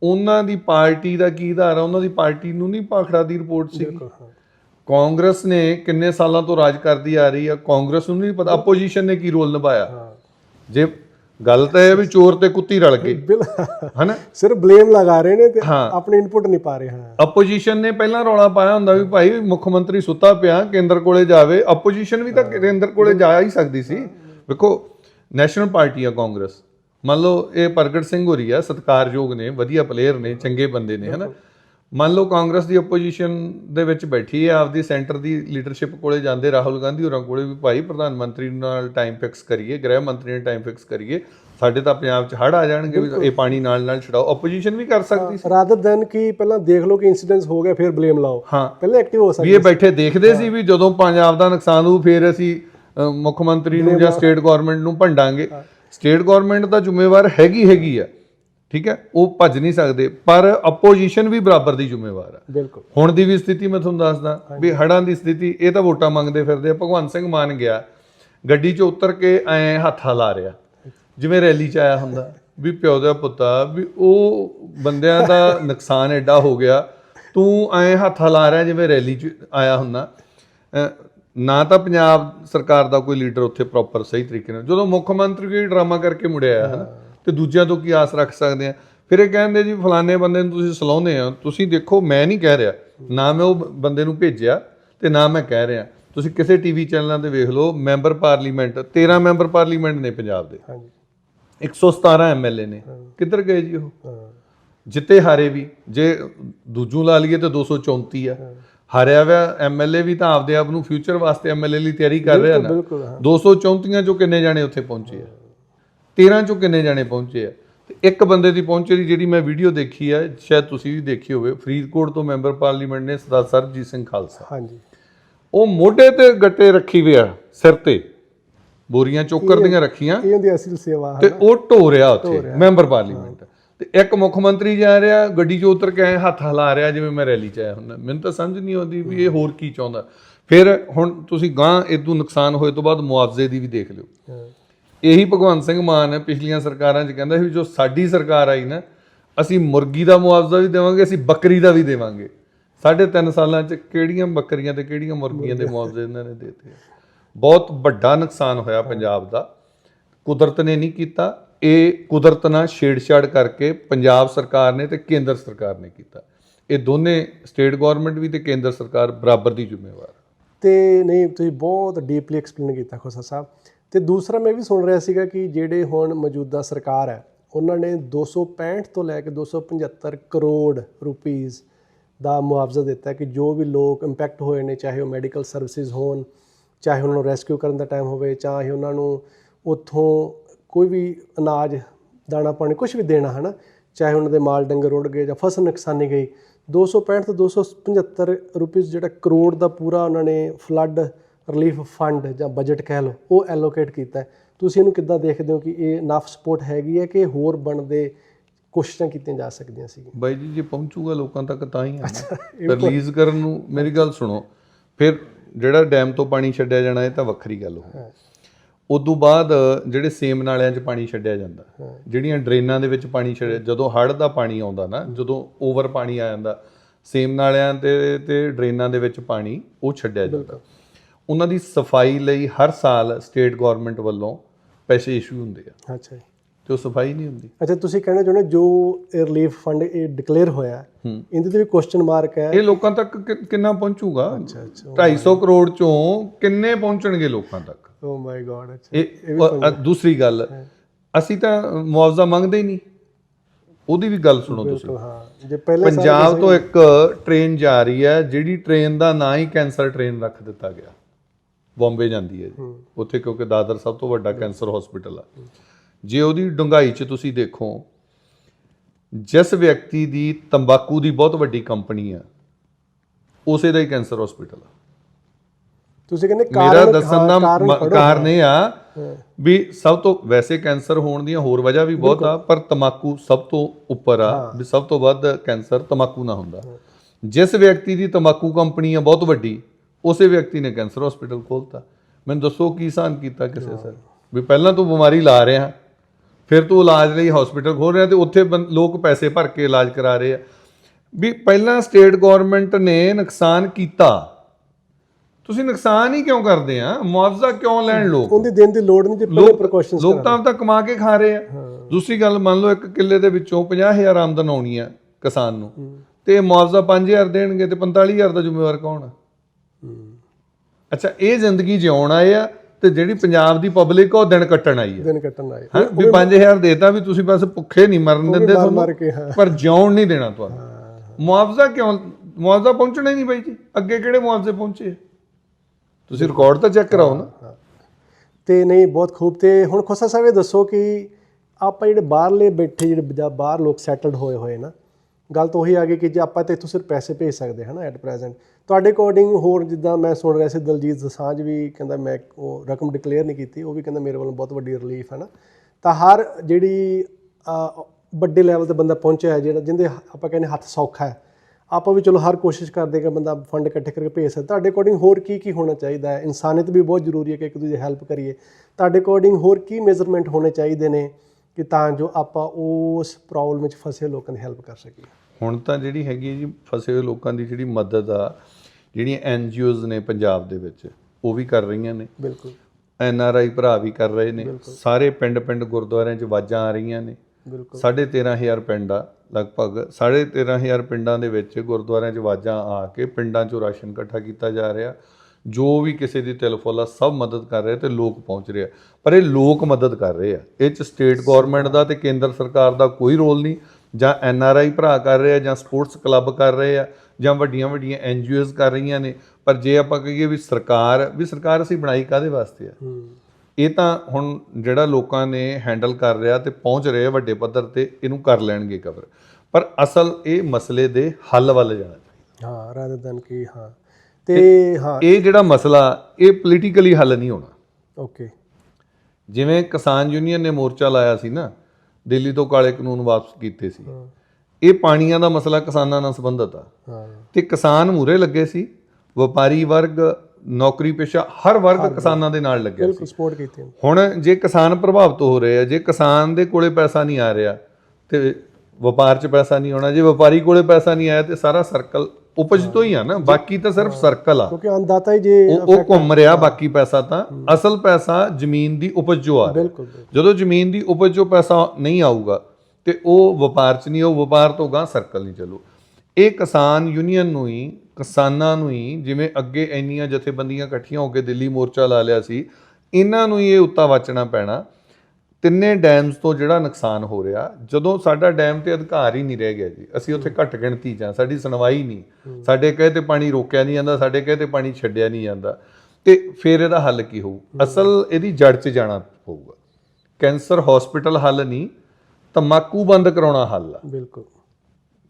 ਉਹਨਾਂ ਦੀ ਪਾਰਟੀ ਦਾ ਕੀ ਆਧਾਰ ਆ? ਉਹਨਾਂ ਦੀ ਪਾਰਟੀ ਨੂੰ ਨਹੀਂ ਪਾਖੜਾ ਦੀ ਰਿਪੋਰਟ ਸੀ ਕਾਂਗਰਸ ਨੇ ਕਿੰਨੇ ਸਾਲਾਂ ਤੋਂ ਰਾਜ ਕਰਦੀ ਆ ਰਹੀ ਆ? ਕਾਂਗਰਸ ਨੂੰ ਨਹੀਂ ਪਤਾ। ਆਪੋਜੀਸ਼ਨ ਨੇ ਕੀ ਰੋਲ ਨਿਭਾਇਆ? ਜੇ ਗੱਲ ਤਾਂ ਇਹ ਵੀ ਚੋਰ ਤੇ ਕੁੱਤੀ ਰਲ ਗਏ। ਹਨਾ? ਸਿਰਫ ਬਲੇਮ ਲਗਾ ਰਹੇ ਨੇ ਤੇ। ਆਪਣੀ ਇਨਪੁਟ ਨਹੀਂ ਪਾ ਰਹੇ ਹਾਂ। ਆਪੋਜੀਸ਼ਨ ਨੇ ਪਹਿਲਾਂ ਰੌਲਾ ਪਾਇਆ ਹੁੰਦਾ ਵੀ ਭਾਈ ਮੁੱਖ ਮੰਤਰੀ ਸੁੱਤਾ ਪਿਆ ਕੇਂਦਰ ਕੋਲੇ ਜਾਵੇ। ਆਪੋਜੀਸ਼ਨ ਵੀ ਤਾਂ ਕੇਂਦਰ ਕੋਲੇ ਜਾ ਹੀ ਸਕਦੀ ਸੀ। ਵੇਖੋ ਨੈਸ਼ਨਲ ਪਾਰਟੀ ਆ ਕਾਂਗਰਸ। ਮੰਨ ਲਓ ਇਹ ਪ੍ਰਗਟ ਸਿੰਘ ਹੋਰੀ ਆ ਸਤਿਕਾਰਯੋਗ ਨੇ ਵਧੀਆ ਪਲੇਅਰ ਨੇ ਚੰਗੇ ਬੰਦੇ ਨੇ ਹਨਾ? ਮੰਨ ਲਓ ਕਾਂਗਰਸ ਦੀ ਆਪੋਜੀਸ਼ਨ ਦੇ ਵਿੱਚ ਬੈਠੀ ਹੈ ਆਪਦੀ ਸੈਂਟਰ ਦੀ ਲੀਡਰਸ਼ਿਪ ਕੋਲੇ ਜਾਂਦੇ ਰਾਹੁਲ ਗਾਂਧੀ ਹੋਰਾਂ ਕੋਲੇ ਵੀ ਭਾਈ ਪ੍ਰਧਾਨ ਮੰਤਰੀ ਨਾਲ ਟਾਈਮ ਫਿਕਸ ਕਰੀਏ ਗ੍ਰਹਿ ਮੰਤਰੀ ਨਾਲ ਟਾਈਮ ਫਿਕਸ ਕਰੀਏ ਸਾਡੇ ਤਾਂ ਪੰਜਾਬ 'ਚ ਹੜ ਆ ਜਾਣਗੇ ਵੀ ਇਹ ਪਾਣੀ ਨਾਲ ਨਾਲ ਛਡਾਓ। ਆਪੋਜੀਸ਼ਨ ਵੀ ਕਰ ਸਕਦੀ ਸੀ। ਰਾਦਰ ਦੈਨ ਕਿ ਪਹਿਲਾਂ ਦੇਖ ਲਓ ਕਿ ਇਨਸੀਡੈਂਟਸ ਹੋ ਗਿਆ ਫਿਰ ਬਲੇਮ ਲਾਓ। ਹਾਂ। ਪਹਿਲਾਂ ਐਕਟਿਵ ਹੋ ਵੀ ਸਕਦੇ ਇਹ ਬੈਠੇ ਦੇਖਦੇ ਸੀ ਵੀ ਜਦੋਂ ਪੰਜਾਬ ਦਾ ਨੁਕਸਾਨ ਹੋਊ ਫਿਰ ਅਸੀਂ ਮੁੱਖ ਮੰਤਰੀ ਨੂੰ ਜਾਂ ਸਟੇਟ ਗਵਰਨਮੈਂਟ ਨੂੰ ਭੰਡਾਂਗੇ। ਸਟੇਟ ਗਵਰਨਮੈਂਟ ਦਾ ਜ਼ਿੰਮੇਵਾਰ ਹੈਗੀ ਹੈਗੀ ਆ। ਠੀਕ ਹੈ? ਉਹ ਭੱਜ ਨਹੀਂ ਸਕਦੇ ਪਰ ਆਪੋਜੀਸ਼ਨ ਵੀ ਬਰਾਬਰ ਦੀ ਜ਼ਿੰਮੇਵਾਰ ਆ। ਬਿਲਕੁਲ। ਹੁਣ ਦੀ ਵੀ ਸਥਿਤੀ ਮੈਂ ਤੁਹਾਨੂੰ ਦੱਸਦਾ ਵੀ ਹੜਾਂ ਦੀ ਸਥਿਤੀ ਇਹ ਤਾਂ ਵੋਟਾਂ ਮੰਗਦੇ ਫਿਰਦੇ ਆ। ਭਗਵੰਤ ਸਿੰਘ ਮਾਨ ਗਿਆ ਗੱਡੀ 'ਚ ਉਤਰ ਕੇ ਐ ਹੱਥ ਹਿਲਾ ਰਿਹਾ। ਜਿਵੇਂ ਰੈਲੀ 'ਚ ਆਇਆ ਹੁੰਦਾ ਵੀ ਪਿਓ ਦਾ ਪੁੱਤਾ ਵੀ ਉਹ ਬੰਦਿਆਂ ਦਾ ਨੁਕਸਾਨ ਐਡਾ ਹੋ ਗਿਆ ਤੂੰ ਐ ਹੱਥ ਹਿਲਾ ਰਿਹਾ ਜਿਵੇਂ ਰੈਲੀ 'ਚ ਆਇਆ ਹੁੰਦਾ। ਨਾ ਤਾਂ ਪੰਜਾਬ ਸਰਕਾਰ ਦਾ ਕੋਈ ਲੀਡਰ ਉੱਥੇ ਪ੍ਰੋਪਰ ਸਹੀ ਤਰੀਕੇ ਨਾਲ। ਜਦੋਂ ਮੁੱਖ ਮੰਤਰੀ ਕੋਈ ਡਰਾਮਾ ਕਰਕੇ ਮੁੜਿਆ ਹੈ ਹਨਾ ਤੇ ਦੂਜਿਆਂ ਤੋਂ ਕੀ ਆਸ ਰੱਖ ਸਕਦੇ ਆ? ਫਿਰ ਇਹ ਕਹਿੰਦੇ ਜੀ ਫਲਾਣੇ ਬੰਦੇ ਨੂੰ ਤੁਸੀਂ ਸਲਾਉਂਦੇ ਆ ਤੁਸੀਂ ਦੇਖੋ ਮੈਂ ਨਹੀਂ ਕਹਿ ਰਿਹਾ। ਨਾ ਮੈਂ ਉਹ ਬੰਦੇ ਨੂੰ ਭੇਜਿਆ ਤੇ ਨਾ ਮੈਂ ਕਹਿ ਰਿਹਾ। ਤੁਸੀਂ ਕਿਸੇ ਟੀਵੀ ਚੈਨਲਾਂ ਤੇ ਵੇਖ ਲਓ ਮੈਂਬਰ ਪਾਰਲੀਮੈਂਟ 13 ਮੈਂਬਰ ਪਾਰਲੀਮੈਂਟ ਨੇ ਪੰਜਾਬ ਦੇ। ਹਾਂਜੀ। 117 ਐਮਐਲਏ ਨੇ। ਕਿੱਧਰ ਗਏ ਜੀ ਉਹ? ਜਿੱਤੇ ਹਾਰੇ ਵੀ। ਜੇ ਦੂਜੂ ਲਾ ਲਈਏ ਤਾਂ 234 ਆ। ਹਾਰਿਆ ਵਾ ਐਮਐਲਏ ਵੀ ਤਾਂ ਆਪਦੇ ਆਪ ਨੂੰ ਫਿਊਚਰ ਵਾਸਤੇ ਐਮਐਲਏ ਲਈ ਤਿਆਰੀ ਕਰ ਰਿਹਾ ਨਾ। ਬਿਲਕੁਲ ਹਾਂ। 234 ਚੋਂ ਕਿੰਨੇ ਜਾਣੇ ਉੱਥੇ ਪਹੁੰਚੇ ਆ? 13 ਚੋਂ ਕਿੰਨੇ ਜਾਣੇ ਪਹੁੰਚੇ ਆ? ਤੇ ਇੱਕ ਬੰਦੇ ਦੀ ਪਹੁੰਚੇ ਦੀ ਜਿਹੜੀ ਮੈਂ ਵੀਡੀਓ ਦੇਖੀ ਆ ਸ਼ਾਇਦ ਤੁਸੀਂ ਵੀ ਦੇਖੀ ਹੋਵੇ ਫਰੀਦਕੋਟ ਤੋਂ ਮੈਂਬਰ ਪਾਰਲੀਮੈਂਟ ਨੇ ਸਰਦਾਰ ਸਰਬਜੀਤ ਸਿੰਘ ਖਾਲਸਾ। ਹਾਂਜੀ। ਉਹ ਮੋਢੇ ਤੇ ਗੱਟੇ ਰੱਖੀ ਵਿਆ ਸਿਰ ਤੇ। ਬੋਰੀਆਂ ਚੋਕਰ ਦੀਆਂ ਰੱਖੀਆਂ। ਇਹ ਹੁੰਦੀ ਅਸਲ ਸੇਵਾ ਤੇ ਉਹ ਢੋ ਰਿਹਾ ਉੱਥੇ ਮੈਂਬਰ ਪਾਰਲੀਮੈਂਟ ਤੇ ਇੱਕ ਮੁੱਖ ਮੰਤਰੀ ਜਾ ਰਿਹਾ ਗੱਡੀ 'ਚ ਉਤਰ ਕੇ ਐਂ ਹੱਥ ਹਿਲਾ ਰਿਹਾ ਜਿਵੇਂ ਮੈਂ ਰੈਲੀ 'ਚ ਆਇਆ ਹੁੰਦਾ। ਮੈਨੂੰ ਤਾਂ ਸਮਝ ਨਹੀਂ ਆਉਂਦੀ ਵੀ ਇਹ ਹੋਰ ਕੀ ਚਾਹੁੰਦਾ। ਫਿਰ ਹੁਣ ਤੁਸੀਂ ਗਾਂ ਇਦੋਂ ਨੁਕਸਾਨ ਹੋਏ ਤੋਂ ਬਾਅਦ ਮੁਆਵਜ਼ੇ ਦੀ ਵੀ ਦੇਖ ਲਿਓ। ਇਹੀ ਭਗਵੰਤ ਸਿੰਘ ਮਾਨ ਪਿਛਲੀਆਂ ਸਰਕਾਰਾਂ 'ਚ ਕਹਿੰਦਾ ਸੀ ਜੋ ਸਾਡੀ ਸਰਕਾਰ ਆਈ ਨਾ, ਅਸੀਂ ਮੁਰਗੀ ਦਾ ਮੁਆਵਜ਼ਾ ਵੀ ਦੇਵਾਂਗੇ, ਅਸੀਂ ਬੱਕਰੀ ਦਾ ਵੀ ਦੇਵਾਂਗੇ। ਸਾਢੇ ਤਿੰਨ ਸਾਲਾਂ 'ਚ ਕਿਹੜੀਆਂ ਬੱਕਰੀਆਂ ਤੇ ਕਿਹੜੀਆਂ ਮੁਰਗੀਆਂ ਦੇ ਮੁਆਵਜ਼ੇ ਇਹਨਾਂ ਨੇ ਦਿੱਤੇ? ਬਹੁਤ ਵੱਡਾ ਨੁਕਸਾਨ ਹੋਇਆ ਪੰਜਾਬ ਦਾ। ਕੁਦਰਤ ਨੇ ਨਹੀਂ ਕੀਤਾ। ਇਹ ਕੁਦਰਤ ਨਾਲ ਛੇੜਛਾੜ ਕਰਕੇ ਪੰਜਾਬ ਸਰਕਾਰ ਨੇ ਤੇ ਕੇਂਦਰ ਸਰਕਾਰ ਨੇ ਕੀਤਾ। ਇਹ ਦੋਨੇ ਸਟੇਟ ਗਵਰਨਮੈਂਟ ਵੀ ਤੇ ਕੇਂਦਰ ਸਰਕਾਰ ਬਰਾਬਰ ਦੀ ਜ਼ਿੰਮੇਵਾਰ। ਤੇ ਨਹੀਂ, ਤੁਸੀਂ ਬਹੁਤ ਡੀਪਲੀ ਐਕਸਪਲੇਨ ਕੀਤਾ ਖੋਸਾ ਸਾਹਿਬ। ਤੇ ਦੂਸਰਾ ਮੈਂ ਵੀ ਸੁਣ ਰਿਹਾ ਸੀਗਾ ਕਿ ਜਿਹੜੇ ਹੁਣ ਮੌਜੂਦਾ ਸਰਕਾਰ ਹੈ, ਉਹਨਾਂ ਨੇ 265 ਤੋਂ ਲੈ ਕੇ 275 ਕਰੋੜ ਰੁਪੀਸ ਦਾ ਮੁਆਵਜ਼ਾ ਦਿੱਤਾ ਕਿ ਜੋ ਵੀ ਲੋਕ ਇੰਪੈਕਟ ਹੋਏ ਨੇ, ਚਾਹੇ ਉਹ ਮੈਡੀਕਲ ਸਰਵਿਸਿਜ਼ ਹੋਣ, ਚਾਹੇ ਉਹਨਾਂ ਨੂੰ ਰੈਸਕਿਊ ਕਰਨ ਦਾ ਟਾਈਮ ਹੋਵੇ, ਚਾਹੇ ਉਹਨਾਂ ਨੂੰ ਉੱਥੋਂ ਕੋਈ ਵੀ ਅਨਾਜ, ਦਾਣਾ ਪਾਣੀ ਕੁਝ ਵੀ ਦੇਣਾ, ਹਨਾ? ਚਾਹੇ ਉਹਨਾਂ ਦੇ ਮਾਲ ਡੰਗਰ ਰੁੜ ਗਏ ਜਾਂ ਫਸਲ ਨੁਕਸਾਨੀ ਗਈ 265 ਤੋਂ 275 ਰੁਪੀਸ ਜਿਹੜਾ ਕਰੋੜ ਦਾ ਪੂਰਾ ਉਹਨਾਂ ਨੇ ਫਲੱਡ ਰਿਲੀਫ ਫੰਡ ਜਾਂ ਬਜਟ ਕਹਿ ਲਓ ਉਹ ਐਲੋਕੇਟ ਕੀਤਾ ਹੈ। ਤੁਸੀਂ ਇਹਨੂੰ ਕਿੱਦਾਂ ਦੇਖਦੇ ਹੋ ਕਿ ਇਹ ਨਫ ਸਪੋਰਟ ਹੈਗੀ ਹੈ ਕਿ ਹੋਰ ਬਣਦੇ ਕੋਸ਼ਿਸ਼ਾਂ ਕੀਤੀਆਂ ਜਾ ਸਕਦੀਆਂ ਸੀ ਬਾਈ ਜੀ ਜੇ ਪਹੁੰਚੂਗਾ ਲੋਕਾਂ ਤੱਕ ਤਾਂ ਹੀ ਰਿਲੀਜ਼ ਕਰਨ ਨੂੰ ਮੇਰੀ ਗੱਲ ਸੁਣੋ ਫਿਰ ਜਿਹੜਾ ਡੈਮ ਤੋਂ ਪਾਣੀ ਛੱਡਿਆ ਜਾਣਾ ਇਹ ਤਾਂ ਵੱਖਰੀ ਗੱਲ ਹੋ। ਉਦੋਂ ਬਾਅਦ ਜਿਹੜੇ ਸੇਮ ਨਾਲਿਆਂ 'ਚ ਪਾਣੀ ਛੱਡਿਆ ਜਾਂਦਾ। ਜਿਹੜੀਆਂ ਡਰੇਨਾਂ ਦੇ ਵਿੱਚ ਪਾਣੀ ਛੱਡਿਆ ਜਦੋਂ ਹੜ੍ਹ ਦਾ ਪਾਣੀ ਆਉਂਦਾ ਨਾ ਜਦੋਂ ਓਵਰ ਪਾਣੀ ਆ ਜਾਂਦਾ ਸੇਮ ਨਾਲਿਆਂ ਤੇ ਤੇ ਡਰੇਨਾਂ ਦੇ ਵਿੱਚ ਪਾਣੀ ਉਹ ਛੱਡਿਆ ਜਾਂਦਾ। ਉਹਨਾਂ ਦੀ ਸਫ਼ਾਈ ਲਈ ਹਰ ਸਾਲ ਸਟੇਟ ਗਵਰਨਮੈਂਟ ਵੱਲੋਂ ਪੈਸੇ ਇਸ਼ੂ ਹੁੰਦੇ ਆ। ਅੱਛਾ ਜੀ। ਤੇ ਉਹ ਸਫ਼ਾਈ ਨਹੀਂ ਹੁੰਦੀ। ਅੱਛਾ ਤੁਸੀਂ ਕਹਿਣਾ ਚਾਹੁੰਦੇ ਜੋ ਰਿਲੀਫ ਫੰਡ ਇਹ ਡਿਕਲੇਅਰ ਹੋਇਆ ਇਹਦੇ ਤੇ ਵੀ ਕੁਐਸਚਨ ਮਾਰਕ ਹੈ। ਇਹ ਲੋਕਾਂ ਤੱਕ ਕਿੰਨਾ ਪਹੁੰਚੂਗਾ? ਅੱਛਾ ਅੱਛਾ। 250 ਕਰੋੜ ਚੋਂ ਕਿੰਨੇ ਪਹੁੰਚਣਗੇ ਲੋਕਾਂ ਤੱਕ? ਓ ਮਾਈ ਗॉड ਅੱਛਾ। ਇਹ ਦੂਸਰੀ ਗੱਲ ਅਸੀਂ ਤਾਂ ਮੁਆਵਜ਼ਾ ਮੰਗਦੇ ਹੀ ਨਹੀਂ। ਉਹਦੀ ਵੀ ਗੱਲ ਸੁਣੋ ਤੁਸੀਂ। ਜੇ ਪਹਿਲੇ ਸਾਲ ਪੰਜਾਬ ਤੋਂ ਇੱਕ ਟ੍ਰੇਨ ਜਾ ਰਹੀ ਹੈ ਜਿਹੜੀ ਟ੍ਰੇਨ ਦਾ ਨਾਂ ਹੀ ਕੈਂਸਰ ਟ੍ਰੇਨ ਰੱਖ ਦਿੱਤਾ ਗਿਆ। ਬੰਬੇ ਜਾਂਦੀ ਹੈ ਜੀ। ਉੱਥੇ ਕਿਉਂਕਿ ਦਾਦਰ ਸਭ ਤੋਂ ਵੱਡਾ ਕੈਂਸਰ ਹਸਪੀਟਲ ਆ। ਜੇ ਉਹਦੀ ਡੁੰਗਾਈ 'ਚ ਤੁਸੀਂ ਦੇਖੋ ਜਿਸ ਵਿਅਕਤੀ ਦੀ ਤੰਬਾਕੂ ਦੀ ਬਹੁਤ ਵੱਡੀ ਕੰਪਨੀ ਆ ਉਸੇ ਦਾ ਹੀ ਕੈਂਸਰ ਹਸਪੀਟਲ ਆ। ਤੁਸੀਂ ਕਹਿੰਦੇ ਮੇਰਾ ਕਾਰਨ ਦੱਸਣ ਦਾ ਕਾਰਨ ਇਹ ਆ। ਵੀ ਸਭ ਤੋਂ ਵੈਸੇ ਕੈਂਸਰ ਹੋਣ ਦੀਆਂ ਹੋਰ ਵਜ੍ਹਾ ਵੀ ਬਹੁਤ ਆ ਪਰ ਤਮਾਕੂ ਸਭ ਤੋਂ ਉੱਪਰ ਆ ਵੀ ਸਭ ਤੋਂ ਵੱਧ ਕੈਂਸਰ ਤਮਾਕੂ ਨਾਲ ਹੁੰਦਾ। ਜਿਸ ਵਿਅਕਤੀ ਦੀ ਤਮਾਕੂ ਕੰਪਨੀ ਆ ਬਹੁਤ ਵੱਡੀ ਉਸੇ ਵਿਅਕਤੀ ਨੇ ਕੈਂਸਰ ਹਸਪੀਟਲ ਖੋਲਤਾ। ਮੈਨੂੰ ਦੱਸੋ ਕੀ ਸਾਨ ਕੀਤਾ ਕਿਸੇ ਸਰ? ਵੀ ਪਹਿਲਾਂ ਤੂੰ ਬਿਮਾਰੀ ਲਾ ਰਿਹਾ ਫਿਰ ਤੂੰ ਇਲਾਜ ਲਈ ਹਸਪੀਟਲ ਖੋਲ ਰਿਹਾ ਤੇ ਉੱਥੇ ਲੋਕ ਪੈਸੇ ਭਰ ਕੇ ਇਲਾਜ ਕਰਾ ਰਹੇ ਆ। ਵੀ ਪਹਿਲਾਂ ਸਟੇਟ ਗਵਰਨਮੈਂਟ ਨੇ ਨੁਕਸਾਨ ਕੀਤਾ। ਤੁਸੀਂ ਨੁਕਸਾਨ ਹੀ ਕਿਉਂ ਕਰਦੇ ਆ? ਮੁਆਵਜ਼ਾ ਕਿਉਂ ਲੈਣ ਲੋਕ? ਉਹਦੀ ਦੇਣ ਦੀ ਲੋੜ ਨਹੀਂ ਜੇ ਪਹਿਲੇ ਪ੍ਰੀਕਾਸ਼ਨਸ ਲੋਕ ਤਾਂ ਆਪਦਾ ਕਮਾ ਕੇ ਖਾ ਰਹੇ ਆ। ਦੂਸਰੀ ਗੱਲ ਮੰਨ ਲਓ ਇੱਕ ਕਿੱਲੇ ਦੇ ਵਿੱਚੋਂ 50000 ਆਮਦਨ ਆਉਣੀ ਆ ਕਿਸਾਨ ਨੂੰ। ਤੇ ਮੁਆਵਜ਼ਾ 5000 ਦੇਣਗੇ ਤੇ 45000 ਦਾ ਜ਼ਿੰਮੇਵਾਰ ਕੌਣ ਆ? ਅੱਛਾ ਇਹ ਜ਼ਿੰਦਗੀ ਜਿਉਣ ਆਏ ਆ ਤੇ ਜਿਹੜੀ ਪੰਜਾਬ ਦੀ ਪਬਲਿਕ ਉਹ ਦਿਨ ਕੱਟਣ ਆਈ ਆ। ਦਿਨ ਕੱਟਣ ਆਏ। ਹਾਂ ਵੀ 5000 ਦੇਤਾ ਵੀ ਤੁਸੀਂ ਬਸ ਭੁੱਖੇ ਨਹੀਂ ਮਰਨ ਦਿੰਦੇ ਤੁਹਾਨੂੰ ਹਾਂ। ਪਰ ਜਿਉਣ ਨਹੀਂ ਦੇਣਾ ਤੁਹਾਨੂੰ। ਮੁਆਵਜ਼ਾ ਕਿਉਂ ਮੁਆਵਜ਼ਾ ਪਹੁੰਚਣਾ ਹੀ ਨਹੀਂ ਬਾਈ ਜੀ। ਅੱਗੇ ਕਿਹੜੇ ਮੁਆਵਜ਼ੇ ਪਹੁੰਚੇ? ਤੁਸੀਂ ਰਿਕਾਰਡ ਤਾਂ ਚੈੱਕ ਕਰਾਓ ਨਾ। ਤੇ ਨਹੀਂ ਬਹੁਤ ਖੂਬ। ਤੇ ਹੁਣ ਖੋਸਾ ਸਾਹਿਬ ਇਹ ਦੱਸੋ ਕਿ ਆਪਾਂ ਜਿਹੜੇ ਬਾਹਰਲੇ ਬੈਠੇ ਜਿਹੜੇ ਬਾਹਰ ਲੋਕ ਸੈਟਲਡ ਹੋਏ ਹੋਏ ਨਾ ਗੱਲ ਤਾਂ ਉਹੀ ਆ ਗਈ ਕਿ ਜੇ ਆਪਾਂ ਤਾਂ ਇੱਥੋਂ ਸਿਰਫ ਪੈਸੇ ਭੇਜ ਸਕਦੇ ਹਾਂ ਨਾ ਐਟ ਪ੍ਰੈਜ਼ੈਂਟ ਤੁਹਾਡੇ ਅਕੋਰਡਿੰਗ ਹੋਰ ਜਿੱਦਾਂ ਮੈਂ ਸੁਣ ਰਿਹਾ ਸੀ ਦਲਜੀਤ ਦਸਾਂਝ ਵੀ ਕਹਿੰਦਾ ਮੈਂ ਉਹ ਰਕਮ ਡਿਕਲੇਅਰ ਨਹੀਂ ਕੀਤੀ, ਉਹ ਵੀ ਕਹਿੰਦਾ ਮੇਰੇ ਵੱਲੋਂ ਬਹੁਤ ਵੱਡੀ ਰਿਲੀਫ ਹੈ ਨਾ। ਤਾਂ ਹਰ ਜਿਹੜੀ ਵੱਡੇ ਲੈਵਲ ਤੇ ਬੰਦਾ ਪਹੁੰਚਿਆ ਹੈ, ਜਿਹੜਾ ਜਿੰਦੇ ਆਪਾਂ ਕਹਿੰਦੇ ਹੱਥ ਸੌਖਾ ਹੈ, ਆਪਾਂ ਵੀ ਚਲੋ ਹਰ ਕੋਸ਼ਿਸ਼ ਕਰਦੇ ਕਿ ਬੰਦਾ ਫੰਡ ਇਕੱਠੇ ਕਰਕੇ ਭੇਜ ਸਕਦਾ। ਤੁਹਾਡੇ ਅਕੋਰਡਿੰਗ ਹੋਰ ਕੀ ਕੀ ਹੋਣਾ ਚਾਹੀਦਾ ਹੈ? ਇਨਸਾਨੀਅਤ ਵੀ ਬਹੁਤ ਜ਼ਰੂਰੀ ਹੈ ਕਿ ਇੱਕ ਦੂਜੇ ਦੀ ਹੈਲਪ ਕਰੀਏ। ਤੁਹਾਡੇ ਅਕੋਰਡਿੰਗ ਹੋਰ ਕੀ ਮੇਜ਼ਰਮੈਂਟ ਹੋਣੇ ਚਾਹੀਦੇ ਨੇ? ਕਿ ਤਾਂ ਜੋ ਆਪਾਂ ਉਸ ਪ੍ਰੋਬਲਮ ਵਿੱਚ ਫਸੇ ਲੋਕਾਂ ਦੀ ਹੈਲਪ ਕਰ ਸਕੀਏ। ਹੁਣ ਤਾਂ ਜਿਹੜੀ ਹੈਗੀ ਹੈ ਜੀ ਫਸੇ ਹੋਏ ਲੋਕਾਂ ਦੀ ਜਿਹੜੀ ਮਦਦ ਆ ਜਿਹੜੀਆਂ ਐਨ ਜੀਓਜ਼ ਨੇ ਪੰਜਾਬ ਦੇ ਵਿੱਚ ਉਹ ਵੀ ਕਰ ਰਹੀਆਂ ਨੇ। ਬਿਲਕੁਲ। ਐਨ ਆਰ ਆਈ ਭਰਾ ਵੀ ਕਰ ਰਹੇ ਨੇ। ਸਾਰੇ ਪਿੰਡ-ਪਿੰਡ ਗੁਰਦੁਆਰਿਆਂ 'ਚ ਆਵਾਜ਼ਾਂ ਆ ਰਹੀਆਂ ਨੇ। ਬਿਲਕੁਲ। 13500 ਪਿੰਡ ਆ ਲਗਭਗ 13500 ਪਿੰਡਾਂ ਦੇ ਵਿੱਚ ਗੁਰਦੁਆਰਿਆਂ 'ਚ ਆਵਾਜ਼ਾਂ ਆ ਕੇ ਪਿੰਡਾਂ 'ਚੋਂ ਰਾਸ਼ਨ ਇਕੱਠਾ ਕੀਤਾ ਜਾ ਰਿਹਾ। ਜੋ ਵੀ ਕਿਸੇ ਦੀ ਤਿਲਫੁਲ ਆ ਸਭ ਮਦਦ ਕਰ ਰਹੇ ਤੇ ਲੋਕ ਪਹੁੰਚ ਰਹੇ ਆ। ਪਰ ਇਹ ਲੋਕ ਮਦਦ ਕਰ ਰਹੇ ਆ। ਇਹ 'ਚ ਸਟੇਟ ਗਵਰਨਮੈਂਟ ਦਾ ਤੇ ਕੇਂਦਰ ਸਰਕਾਰ ਦਾ ਕੋਈ ਰੋਲ ਨਹੀਂ। ਜਾਂ ਐਨ ਆਰ ਆਈ ਭਰਾ ਕਰ ਰਹੇ ਆ ਜਾਂ ਸਪੋਰਟਸ ਕਲੱਬ ਕਰ ਰਹੇ ਆ ਜਾਂ ਵੱਡੀਆਂ ਵੱਡੀਆਂ ਐਨ ਜੀ ਓਜ਼ ਕਰ ਰਹੀਆਂ ਨੇ। ਪਰ ਜੇ ਆਪਾਂ ਕਹੀਏ ਵੀ ਸਰਕਾਰ ਵੀ ਸਰਕਾਰ ਅਸੀਂ ਬਣਾਈ ਕਾਦੇ ਵਾਸਤੇ ਆ? ਇਹ ਤਾਂ ਹੁਣ ਜਿਹੜਾ ਲੋਕਾਂ ਨੇ ਹੈਂਡਲ ਕਰ ਰਿਹਾ ਤੇ ਪਹੁੰਚ ਰਹੇ ਵੱਡੇ ਪੱਧਰ ਤੇ ਇਹਨੂੰ ਕਰ ਲੈਣਗੇ ਕਵਰ ਪਰ ਅਸਲ ਇਹ ਮਸਲੇ ਦੇ ਹੱਲ ਵੱਲ ਜਾਣਾ। ਚਾਹੀਦਾ ਹਾਂ ਰਾਦਰ ਦਨ ਕਿ ਹਾਂ ਤੇ ਹਾਂ। ਇਹ ਜਿਹੜਾ ਮਸਲਾ ਇਹ ਪੋਲੀਟੀਕਲੀ ਹੱਲ ਨਹੀਂ ਹੋਣਾ। ਓਕੇ ਜਿਵੇਂ ਕਿਸਾਨ ਯੂਨੀਅਨ ਨੇ ਮੋਰਚਾ ਲਾਇਆ ਸੀ ਨਾ ਦਿੱਲੀ ਤੋਂ ਕਾਲੇ ਕਾਨੂੰਨ ਵਾਪਸ ਕੀਤੇ ਸੀ। ਇਹ ਪਾਣੀਆਂ ਦਾ ਮਸਲਾ ਕਿਸਾਨਾਂ ਨਾਲ ਸੰਬੰਧਿਤ ਆ। ਹਾਂ। ਤੇ ਕਿਸਾਨ ਮੂਰੇ ਲੱਗੇ ਸੀ ਵਪਾਰੀ ਵਰਗ ਨੌਕਰੀ ਪੇਸ਼ਾ ਹਰ ਵਰਗ ਕਿਸਾਨਾਂ ਦੇ ਨਾਲ ਲੱਗਿਆ ਸੀ। ਬਿਲਕੁਲ ਸਪੋਰਟ ਕੀਤੀ। ਹੁਣ ਜੇ ਕਿਸਾਨ ਪ੍ਰਭਾਵਿਤ ਹੋ ਰਹੇ ਆ ਜੇ ਕਿਸਾਨ ਦੇ ਕੋਲੇ ਪੈਸਾ ਨਹੀਂ ਆ ਰਿਹਾ ਤੇ ਵਪਾਰ 'ਚ ਪੈਸਾ ਨਹੀਂ ਆਉਣਾ ਜੇ ਵਪਾਰੀ ਕੋਲੇ ਪੈਸਾ ਨਹੀਂ ਆਇਆ ਤੇ ਸਾਰਾ ਸਰਕਲ ਉਪਜ ਤੋਂ ਹੀ ਆ ਨਾ ਬਾਕੀ ਤਾਂ ਸਿਰਫ ਸਰਕਲ ਆ। ਕਿਉਂਕਿ ਅੰਦਾਤਾ ਹੀ ਜੇ ਉਹ ਘੁੰਮ ਰਿਹਾ ਬਾਕੀ ਪੈਸਾ ਤਾਂ ਅਸਲ ਪੈਸਾ ਜ਼ਮੀਨ ਦੀ ਉਪਜ ਜੋ ਆ ਬਿਲਕੁਲ। ਜਦੋਂ ਜ਼ਮੀਨ ਦੀ ਉਪਜ ਚੋਂ ਪੈਸਾ ਨਹੀਂ ਆਊਗਾ ਤੇ ਉਹ ਵਪਾਰ 'ਚ ਨਹੀਂ ਉਹ ਵਪਾਰ ਤੋਂ ਗਾਂ ਸਰਕਲ ਨਹੀਂ ਚੱਲੂ। ਇਹ ਕਿਸਾਨ ਯੂਨੀਅਨ ਨੂੰ ਹੀ ਕਿਸਾਨਾਂ ਨੂੰ ਹੀ ਜਿਵੇਂ ਅੱਗੇ ਇੰਨੀਆਂ ਜਥੇਬੰਦੀਆਂ ਇਕੱਠੀਆਂ ਹੋ ਕੇ ਦਿੱਲੀ ਮੋਰਚਾ ਲਾ ਲਿਆ ਸੀ ਇਹਨਾਂ ਨੂੰ ਹੀ ਇਹ ਉੱਤਾ ਵਾਚਣਾ ਪੈਣਾ। ਤਿੰਨੇ ਡੈਮਸ ਤੋਂ ਜਿਹੜਾ ਨੁਕਸਾਨ ਹੋ ਰਿਹਾ ਜਦੋਂ ਸਾਡਾ ਡੈਮ ਤੇ ਅਧਿਕਾਰ ਹੀ ਨਹੀਂ ਰਹਿ ਗਿਆ ਜੀ ਅਸੀਂ ਉੱਥੇ ਘੱਟ ਗਿਣਤੀ ਜਾਂ ਸਾਡੀ ਸੁਣਵਾਈ ਨਹੀਂ ਸਾਡੇ ਕਹੇ ਤੇ ਪਾਣੀ ਰੋਕਿਆ ਨਹੀਂ ਜਾਂਦਾ ਸਾਡੇ ਕਹੇ ਤੇ ਪਾਣੀ ਛੱਡਿਆ ਨਹੀਂ ਜਾਂਦਾ ਤੇ ਫਿਰ ਇਹਦਾ ਹੱਲ ਕੀ ਹੋਊ? ਅਸਲ ਇਹਦੀ ਜੜ 'ਚ ਜਾਣਾ ਪਊਗਾ। ਕੈਂਸਰ ਹਸਪੀਟਲ ਹੱਲ ਨਹੀਂ ਤੰਬਾਕੂ ਬੰਦ ਕਰਾਉਣਾ ਹੱਲ ਆ। ਬਿਲਕੁਲ।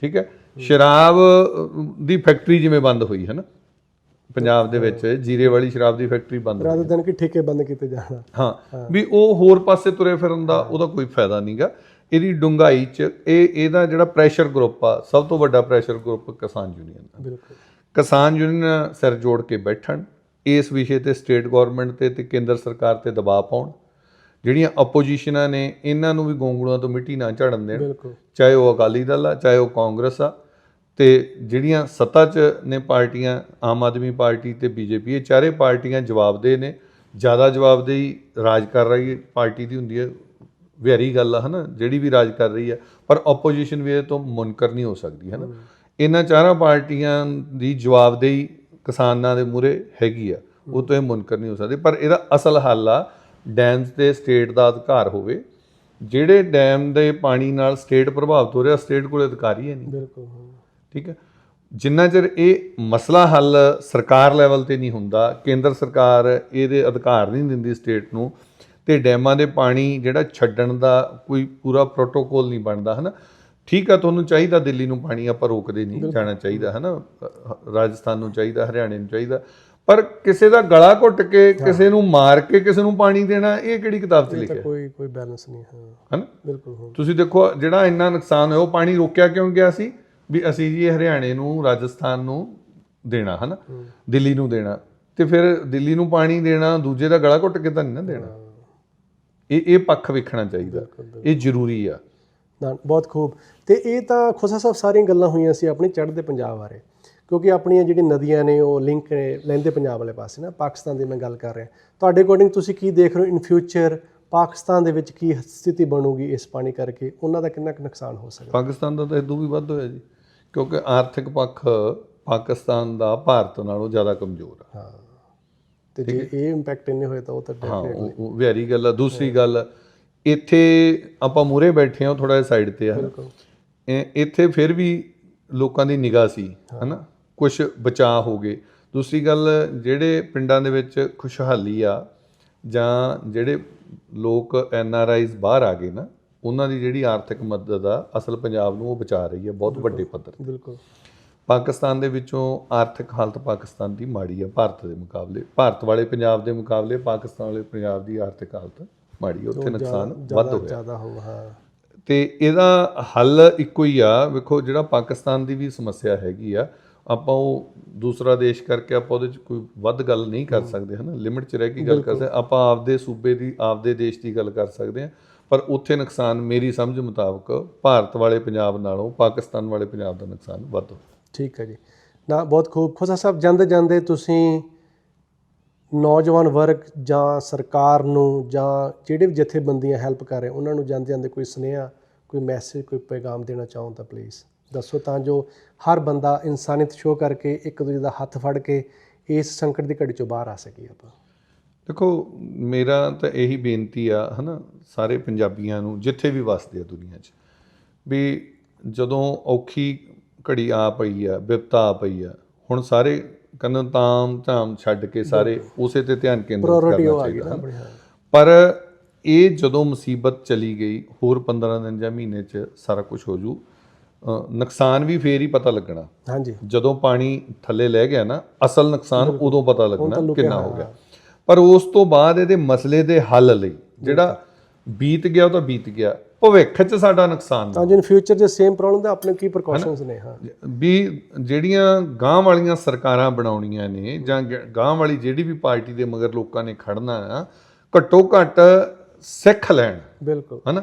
ਠੀਕ ਹੈ? ਸ਼ਰਾਬ ਦੀ ਫੈਕਟਰੀ ਜਿਵੇਂ ਬੰਦ ਹੋਈ ਹੈ ਨਾ ਪੰਜਾਬ ਦੇ ਵਿੱਚ ਜੀਰੇ ਵਾਲੀ ਸ਼ਰਾਬ ਦੀ ਫੈਕਟਰੀ ਬੰਦ ਰਾਦਰ ਦਨ ਕਿ ਠੇਕੇ ਬੰਦ ਕੀਤੇ ਜਾਣਾ। ਹਾਂ ਵੀ ਉਹ ਹੋਰ ਪਾਸੇ ਤੁਰੇ ਫਿਰਨ ਦਾ ਉਹਦਾ ਕੋਈ ਫਾਇਦਾ ਨਹੀਂਗਾ। ਇਹਦੀ ਡੁੰਗਾਈ 'ਚ ਇਹ ਇਹਦਾ ਜਿਹੜਾ ਪ੍ਰੈਸ਼ਰ ਗਰੁੱਪ ਆ ਸਭ ਤੋਂ ਵੱਡਾ ਪ੍ਰੈਸ਼ਰ ਗਰੁੱਪ ਕਿਸਾਨ ਯੂਨੀਅਨ ਦਾ ਬਿਲਕੁਲ। ਕਿਸਾਨ ਯੂਨੀਅਨ ਸਿਰ ਜੋੜ ਕੇ ਬੈਠਣ ਇਸ ਵਿਸ਼ੇ ਤੇ ਸਟੇਟ ਗਵਰਨਮੈਂਟ ਤੇ ਤੇ ਕੇਂਦਰ ਸਰਕਾਰ ਤੇ ਦਬਾਅ ਪਾਉਣ। ਜਿਹੜੀਆਂ ਆਪੋਜੀਸ਼ਨਾਂ ਨੇ ਇਹਨਾਂ ਨੂੰ ਵੀ ਗੋਂਗਲੂਆਂ ਤੋਂ ਮਿੱਟੀ ਨਾ ਝੜਨ ਦੇਣ। ਚਾਹੇ ਉਹ ਅਕਾਲੀ ਦਲ ਆ ਚਾਹੇ ਉਹ ਕਾਂਗਰਸ ਆ ਤੇ ਜਿਹੜੀਆਂ ਸੱਤਾ 'ਚ ਨੇ ਪਾਰਟੀਆਂ, ਆਮ ਆਦਮੀ ਪਾਰਟੀ ਤੇ ਬੀਜੇਪੀ, ਇਹ ਚਾਰੇ ਪਾਰਟੀਆਂ ਜਵਾਬਦੇਹ ਨੇ। ਜ਼ਿਆਦਾ ਜਵਾਬਦੇਹੀ ਰਾਜ ਕਰ ਰਹੀ ਪਾਰਟੀ ਦੀ ਹੁੰਦੀ ਹੈ। ਵਿਹਾਰੀ ਗੱਲ ਆ, ਹਨਾ? ਜਿਹੜੀ ਵੀ ਰਾਜ ਕਰ ਰਹੀ ਹੈ। ਪਰ ਆਪੋਜੀਸ਼ਨ ਵੀ ਇਹ ਤੋਂ ਮੁਨਕਰ ਨਹੀਂ ਹੋ ਸਕਦੀ, ਹਨਾ? ਇਹਨਾਂ ਚਾਰਾਂ ਪਾਰਟੀਆਂ ਦੀ ਜਵਾਬਦੇਹੀ ਕਿਸਾਨਾਂ ਦੇ ਮੂਰੇ ਹੈਗੀ ਆ। ਉਹ ਤੋਂ ਇਹ ਮੁਨਕਰ ਨਹੀਂ ਹੋ ਸਕਦੀ। ਪਰ ਇਹਦਾ ਅਸਲ ਹੱਲ ਆ ਡੈਮਸ ਤੇ ਸਟੇਟ ਦਾ ਅਧਿਕਾਰ ਹੋਵੇ। ਜਿਹੜੇ ਡੈਮ ਦੇ ਪਾਣੀ ਨਾਲ ਸਟੇਟ ਪ੍ਰਭਾਵਿਤ ਹੋ ਰਿਹਾ, ਸਟੇਟ ਕੋਲ ਅਧਿਕਾਰੀ ਹੈ ਨਹੀਂ। ਬਿਲਕੁਲ ਠੀਕ ਹੈ? ਜਿੰਨਾ ਚਿਰ ਇਹ ਮਸਲਾ ਹੱਲ ਸਰਕਾਰ ਲੈਵਲ ਤੇ ਨਹੀਂ ਹੁੰਦਾ ਕੇਂਦਰ ਸਰਕਾਰ ਇਹਦੇ ਅਧਿਕਾਰ ਨਹੀਂ ਦਿੰਦੀ ਸਟੇਟ ਨੂੰ ਤੇ ਡੈਮਾਂ ਦੇ ਪਾਣੀ ਜਿਹੜਾ ਛੱਡਣ ਦਾ ਕੋਈ ਪੂਰਾ ਪ੍ਰੋਟੋਕੋਲ ਨਹੀਂ ਬਣਦਾ ਹਨਾ? ਠੀਕ ਆ ਤੁਹਾਨੂੰ ਚਾਹੀਦਾ ਦਿੱਲੀ ਨੂੰ ਪਾਣੀ ਆਪਾਂ ਰੋਕਦੇ ਨਹੀਂ ਜਾਣਾ ਚਾਹੀਦਾ ਹਨਾ? ਰਾਜਸਥਾਨ ਨੂੰ ਚਾਹੀਦਾ ਹਰਿਆਣੇ ਨੂੰ ਚਾਹੀਦਾ। ਪਰ ਕਿਸੇ ਦਾ ਗਲਾ ਘੁੱਟ ਕੇ ਕਿਸੇ ਨੂੰ ਮਾਰ ਕੇ ਕਿਸੇ ਨੂੰ ਪਾਣੀ ਦੇਣਾ ਇਹ ਕਿਹੜੀ ਕਿਤਾਬ 'ਚ ਲਿਖਿਆ? ਕੋਈ ਕੋਈ ਬੈਲੈਂਸ ਨਹੀਂ ਹਾਂ। ਹਨਾ? ਬਿਲਕੁਲ ਤੁਸੀਂ ਦੇਖੋ ਜਿਹੜਾ ਇੰਨਾ ਨੁਕਸਾਨ ਹੋਇਆ ਉਹ ਪਾਣੀ ਰੋਕਿਆ ਕਿਉਂ ਗਿਆ ਸੀ? ਵੀ ਅਸੀਂ ਜੀ ਹਰਿਆਣੇ ਨੂੰ ਰਾਜਸਥਾਨ ਨੂੰ ਦੇਣਾ ਹਨਾ? ਦਿੱਲੀ ਨੂੰ ਦੇਣਾ। ਤੇ ਫਿਰ ਦਿੱਲੀ ਨੂੰ ਪਾਣੀ ਦੇਣਾ ਦੂਜੇ ਦਾ ਗਲਾ ਘੁੱਟ ਕੇ ਤਾਂ ਨਹੀਂ ਨਾ ਦੇਣਾ। ਇਹ ਇਹ ਪੱਖ ਵੇਖਣਾ ਚਾਹੀਦਾ। ਇਹ ਜ਼ਰੂਰੀ ਆ। ਬਹੁਤ ਖੂਬ। ਤੇ ਇਹ ਤਾਂ ਖੋਸਾ ਸਾਹਿਬ ਸਾਰੀਆਂ ਗੱਲਾਂ ਹੋਈਆਂ ਸੀ ਆਪਣੀ ਚੜ੍ਹਦੇ ਪੰਜਾਬ ਬਾਰੇ। ਕਿਉਂਕਿ ਆਪਣੀਆਂ ਜਿਹੜੀਆਂ ਨਦੀਆਂ ਨੇ ਉਹ ਲਿੰਕ ਨੇ ਲੈਂਦੇ ਪੰਜਾਬ ਵਾਲੇ ਪਾਸੇ ਨਾ। ਪਾਕਿਸਤਾਨ ਦੀ ਮੈਂ ਗੱਲ ਕਰ ਰਿਹਾ। ਤੁਹਾਡੇ ਅਕੋਰਡਿੰਗ ਤੁਸੀਂ ਕੀ ਦੇਖ ਰਹੇ ਹੋ? ਇਨ ਫਿਊਚਰ ਪਾਕਿਸਤਾਨ ਦੇ ਵਿੱਚ ਕੀ ਸਥਿਤੀ ਬਣੂਗੀ ਇਸ ਪਾਣੀ ਕਰਕੇ? ਉਹਨਾਂ ਦਾ ਕਿੰਨਾ ਕੁ ਨੁਕਸਾਨ ਹੋ ਸਕਦਾ? ਪਾਕਿਸਤਾਨ ਦਾ ਤਾਂ ਇਦੋਂ ਵੀ ਵੱਧ ਹੋਇਆ ਜੀ। ਕਿਉਂਕਿ ਆਰਥਿਕ ਪੱਖ ਪਾਕਿਸਤਾਨ ਦਾ ਭਾਰਤ ਨਾਲੋਂ ਜ਼ਿਆਦਾ ਕਮਜ਼ੋਰ ਆ। ਹਾਂ। ਤੇ ਜੇ ਇਹ ਇੰਪੈਕਟ ਇੰਨੇ ਹੋਏ ਤਾਂ ਉਹ ਤਾਂ ਹਾਂ ਉਹ ਵਿਹਾਰੀ ਗੱਲ ਆ। ਦੂਸਰੀ ਗੱਲ ਇੱਥੇ ਆਪਾਂ ਮੂਰੇ ਬੈਠੇ ਹਾਂ ਥੋੜਾ ਜਿਹਾ ਸਾਈਡ ਤੇ ਆ। ਇੱਥੇ ਫਿਰ ਵੀ ਲੋਕਾਂ ਦੀ ਨਿਗਾਹ ਸੀ ਹਨਾ? ਕੁਝ ਬਚਾਅ ਹੋ ਗਏ। ਦੂਸਰੀ ਗੱਲ ਜਿਹੜੇ ਪਿੰਡਾਂ ਦੇ ਵਿੱਚ ਖੁਸ਼ਹਾਲੀ ਆ ਜਾਂ ਜਿਹੜੇ ਲੋਕ ਐਨ ਆਰ ਆਈਜ਼ ਬਾਹਰ ਆ ਗਏ ਨਾ ਉਹਨਾਂ ਦੀ ਜਿਹੜੀ ਆਰਥਿਕ ਮਦਦ ਆ ਅਸਲ ਪੰਜਾਬ ਨੂੰ ਉਹ ਬਚਾ ਰਹੀ ਹੈ ਬਹੁਤ ਵੱਡੇ ਪੱਧਰ ਤੇ। ਬਿਲਕੁਲ। ਪਾਕਿਸਤਾਨ ਦੇ ਵਿੱਚੋਂ ਆਰਥਿਕ ਹਾਲਤ ਪਾਕਿਸਤਾਨ ਦੀ ਮਾੜੀ ਆ ਭਾਰਤ ਦੇ ਮੁਕਾਬਲੇ। ਭਾਰਤ ਵਾਲੇ ਪੰਜਾਬ ਦੇ ਮੁਕਾਬਲੇ ਪਾਕਿਸਤਾਨ ਵਾਲੇ ਪੰਜਾਬ ਦੀ ਆਰਥਿਕ ਹਾਲਤ ਮਾੜੀ ਆ, ਉੱਥੇ ਨੁਕਸਾਨ ਵੱਧ ਹੋਇਆ ਜ਼ਿਆਦਾ ਹੋਊ ਹਾਂ। ਤੇ ਇਹਦਾ ਹੱਲ ਇੱਕੋ ਹੀ ਆ ਵੇਖੋ ਜਿਹੜਾ ਪਾਕਿਸਤਾਨ ਦੀ ਵੀ ਸਮੱਸਿਆ ਹੈਗੀ ਆ ਆਪਾਂ ਉਹ ਦੂਸਰਾ ਦੇਸ਼ ਕਰਕੇ ਆਪਾਂ ਉਹਦੇ ਚ ਕੋਈ ਵੱਧ ਗੱਲ ਨਹੀਂ ਕਰ ਸਕਦੇ ਹਨਾ? ਲਿਮਿਟ ਚ ਰਹਿ ਕੇ ਗੱਲ ਕਰ ਸਕਦੇ ਆਪਾਂ ਆਪਦੇ ਸੂਬੇ ਦੀ ਆਪਦੇ ਦੇਸ਼ ਦੀ ਗੱਲ ਕਰ ਸਕਦੇ ਹਾਂ ਪਰ ਉੱਥੇ ਨੁਕਸਾਨ ਮੇਰੀ ਸਮਝ ਮੁਤਾਬਕ ਭਾਰਤ ਵਾਲੇ ਪੰਜਾਬ ਨਾਲੋਂ, ਪਾਕਿਸਤਾਨ ਵਾਲੇ ਪੰਜਾਬ ਦਾ ਨੁਕਸਾਨ ਵੱਧ ਠੀਕ ਹੈ ਜੀ। ਨਾ, ਬਹੁਤ ਖੂਬ। ਖੋਸਾ ਸਾਹਿਬ, ਜਾਂਦੇ ਜਾਂਦੇ ਤੁਸੀਂ ਨੌਜਵਾਨ ਵਰਗ ਜਾਂ ਸਰਕਾਰ ਨੂੰ ਜਾਂ ਜਿਹੜੇ ਵੀ ਜਥੇਬੰਦੀਆਂ ਹੈਲਪ ਕਰ ਰਹੇ, ਉਹਨਾਂ ਨੂੰ ਜਾਂਦੇ ਜਾਂਦੇ ਕੋਈ ਸੁਨੇਹਾ, ਕੋਈ ਮੈਸੇਜ, ਕੋਈ ਪੈਗਾਮ ਦੇਣਾ ਚਾਹੋ ਤਾਂ ਪਲੀਜ਼ ਦੱਸੋ ਤਾਂ ਜੋ ਹਰ ਬੰਦਾ ਇਨਸਾਨੀਅਤ ਸ਼ੋਅ ਕਰਕੇ ਇੱਕ ਦੂਜੇ ਦਾ ਹੱਥ ਫੜ ਕੇ ਇਸ ਸੰਕਟ ਦੀ ਘੜੀ ਚੋਂ ਬਾਹਰ ਆ ਸਕੀਏ ਆਪਾਂ। ਦੇਖੋ ਮੇਰਾ ਤਾਂ ਇਹੀ ਬੇਨਤੀ ਆ ਹਨਾ ਸਾਰੇ ਪੰਜਾਬੀਆਂ ਨੂੰ ਜਿੱਥੇ ਵੀ ਵਸਦੇ ਆ ਦੁਨੀਆ 'ਚ ਵੀ ਜਦੋਂ ਔਖੀ ਘੜੀ ਆ ਪਈ ਆ ਵਿਪਤਾ ਆ ਪਈ ਆ ਹੁਣ ਸਾਰੇ ਕੰਨ ਤਾਮ ਝਾਮ ਛੱਡ ਕੇ ਸਾਰੇ ਉਸੇ ਤੇ ਧਿਆਨ ਕੇਂਦਰਿਤ ਕਰਨਾ ਚਾਹੀਦਾ ਪਰ ਇਹ ਜਦੋਂ ਮੁਸੀਬਤ ਚਲੀ ਗਈ ਹੋਰ 15 ਦਿਨ ਜਾਂ ਮਹੀਨੇ 'ਚ ਸਾਰਾ ਕੁਝ ਹੋ ਜੂ ਨੁਕਸਾਨ ਵੀ ਫੇਰ ਹੀ ਪਤਾ ਲੱਗਣਾ। ਹਾਂਜੀ। ਜਦੋਂ ਪਾਣੀ ਥੱਲੇ ਲੈ ਗਿਆ ਨਾ ਅਸਲ ਨੁਕਸਾਨ ਉਦੋਂ ਪਤਾ ਲੱਗਣਾ ਕਿੰਨਾ ਹੋ ਗਿਆ। ਪਰ ਉਸ ਤੋਂ ਬਾਅਦ ਇਹਦੇ ਮਸਲੇ ਦੇ ਹੱਲ ਲਈ ਜਿਹੜਾ ਬੀਤ ਗਿਆ ਉਹ ਤਾਂ ਬੀਤ ਗਿਆ। ਭਵਿੱਖ 'ਚ ਸਾਡਾ ਨੁਕਸਾਨ ਨਾ ਤਾਂ ਜਿਨ ਫਿਊਚਰ ਜੇ ਸੇਮ ਪ੍ਰੋਬਲਮ ਦਾ ਆਪਣੇ ਕੀ ਪ੍ਰੀਕਾਸ਼ਨਸ ਨੇ? ਹਾਂ। ਵੀ ਜਿਹੜੀਆਂ ਗਾਂ ਵਾਲੀਆਂ ਸਰਕਾਰਾਂ ਬਣਾਉਣੀਆਂ ਨੇ ਜਾਂ ਗ- ਵਾਲੀ ਜਿਹੜੀ ਵੀ ਪਾਰਟੀ ਦੇ ਮਗਰ ਲੋਕਾਂ ਨੇ ਖੜਨਾ ਆ ਘੱਟੋ ਘੱਟ ਸਿੱਖ ਲੈਣ। ਬਿਲਕੁਲ। ਹਨਾ?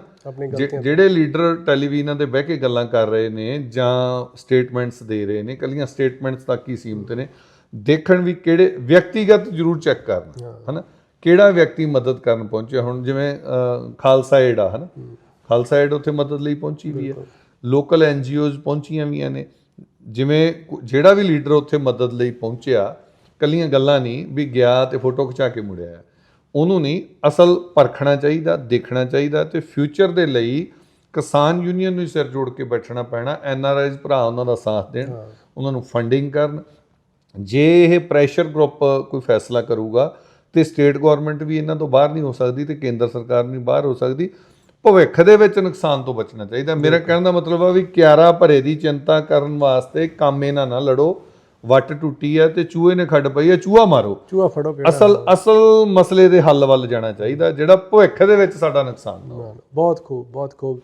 ਜਿਹੜੇ ਲੀਡਰ ਟੈਲੀਵਿਜ਼ਨਾਂ ਤੇ ਬਹਿ ਕੇ ਗੱਲਾਂ ਕਰ ਰਹੇ ਨੇ ਜਾਂ ਸਟੇਟਮੈਂਟਸ ਦੇ ਰਹੇ ਨੇ ਕੱਲੀਆਂ ਸਟੇਟਮੈਂਟਸ ਤੱਕ ਹੀ ਸੀਮਤ ਨੇ ਦੇਖਣ ਵੀ ਕਿਹੜੇ ਵਿਅਕਤੀਗਤ ਜ਼ਰੂਰ ਚੈੱਕ ਕਰਨ ਹਨਾ? ਕਿਹੜਾ ਵਿਅਕਤੀ ਮਦਦ ਕਰਨ ਪਹੁੰਚਿਆ? ਹੁਣ ਜਿਵੇਂ ਖਾਲਸਾ ਏਡ ਆ ਹਨਾ? ਖਾਲਸਾ ਏਡ ਉੱਥੇ ਮਦਦ ਲਈ ਪਹੁੰਚੀ ਵੀ ਹੈ। ਲੋਕਲ ਐਨਜੀਓਜ਼ ਪਹੁੰਚੀਆਂ ਵੀਆਂ ਨੇ। ਜਿਵੇਂ ਜਿਹੜਾ ਵੀ ਲੀਡਰ ਉੱਥੇ ਮਦਦ ਲਈ ਪਹੁੰਚਿਆ ਕੱਲੀਆਂ ਗੱਲਾਂ ਨਹੀਂ ਵੀ ਗਿਆ ਤੇ ਫੋਟੋ ਖਿਚਾ ਕੇ ਮੁੜਿਆ। ਉਹਨੂੰ ਨਹੀਂ ਅਸਲ ਪਰਖਣਾ ਚਾਹੀਦਾ ਦੇਖਣਾ ਚਾਹੀਦਾ ਤੇ ਫਿਊਚਰ ਦੇ ਲਈ ਕਿਸਾਨ ਯੂਨੀਅਨ ਨੂੰ ਸਿਰ ਜੋੜ ਕੇ ਬੈਠਣਾ ਪੈਣਾ। ਐਨ ਆਰ ਆਈਜ਼ ਭਰਾ ਉਹਨਾਂ ਦਾ ਸਾਥ ਦੇਣ ਉਹਨਾਂ ਨੂੰ ਫੰਡਿੰਗ ਕਰਨ ਜੇ ਇਹ ਪ੍ਰੈਸ਼ਰ ਗਰੁੱਪ ਕੋਈ ਫੈਸਲਾ ਕਰੂਗਾ ਤੇ ਸਟੇਟ ਗਵਰਨਮੈਂਟ ਵੀ ਇਹਨਾਂ ਤੋਂ ਬਾਹਰ ਨਹੀਂ ਹੋ ਸਕਦੀ ਤੇ ਕੇਂਦਰ ਸਰਕਾਰ ਨਹੀਂ ਬਾਹਰ ਹੋ ਸਕਦੀ ਭਵਿੱਖ ਦੇ ਵਿੱਚ ਨੁਕਸਾਨ ਤੋਂ ਬਚਣਾ ਚਾਹੀਦਾ। ਮੇਰਾ ਕਹਿਣ ਦਾ ਮਤਲਬ ਆ ਵੀ ਕਿਆਰਾ ਭਰੇ ਦੀ ਚਿੰਤਾ ਕਰਨ ਵਾਸਤੇ ਕੰਮ ਇਹਨਾਂ ਨਾਲ ਲੜੋ ਵੱਟ ਟੁੱਟੀ ਆ ਤੇ ਚੂਹੇ ਨੇ ਖੱਡ ਪਈ ਆ ਚੂਹਾ ਮਾਰੋ। ਚੂਹਾ ਫੜੋ ਅਸਲ ਅਸਲ ਮਸਲੇ ਦੇ ਹੱਲ ਵੱਲ ਜਾਣਾ ਚਾਹੀਦਾ ਜਿਹੜਾ ਭਵਿੱਖ ਦੇ ਵਿੱਚ ਸਾਡਾ ਨੁਕਸਾਨ ਨਾ ਹੋਵੇ। ਬਹੁਤ ਖੂਬ ਬਹੁਤ ਖੂਬ।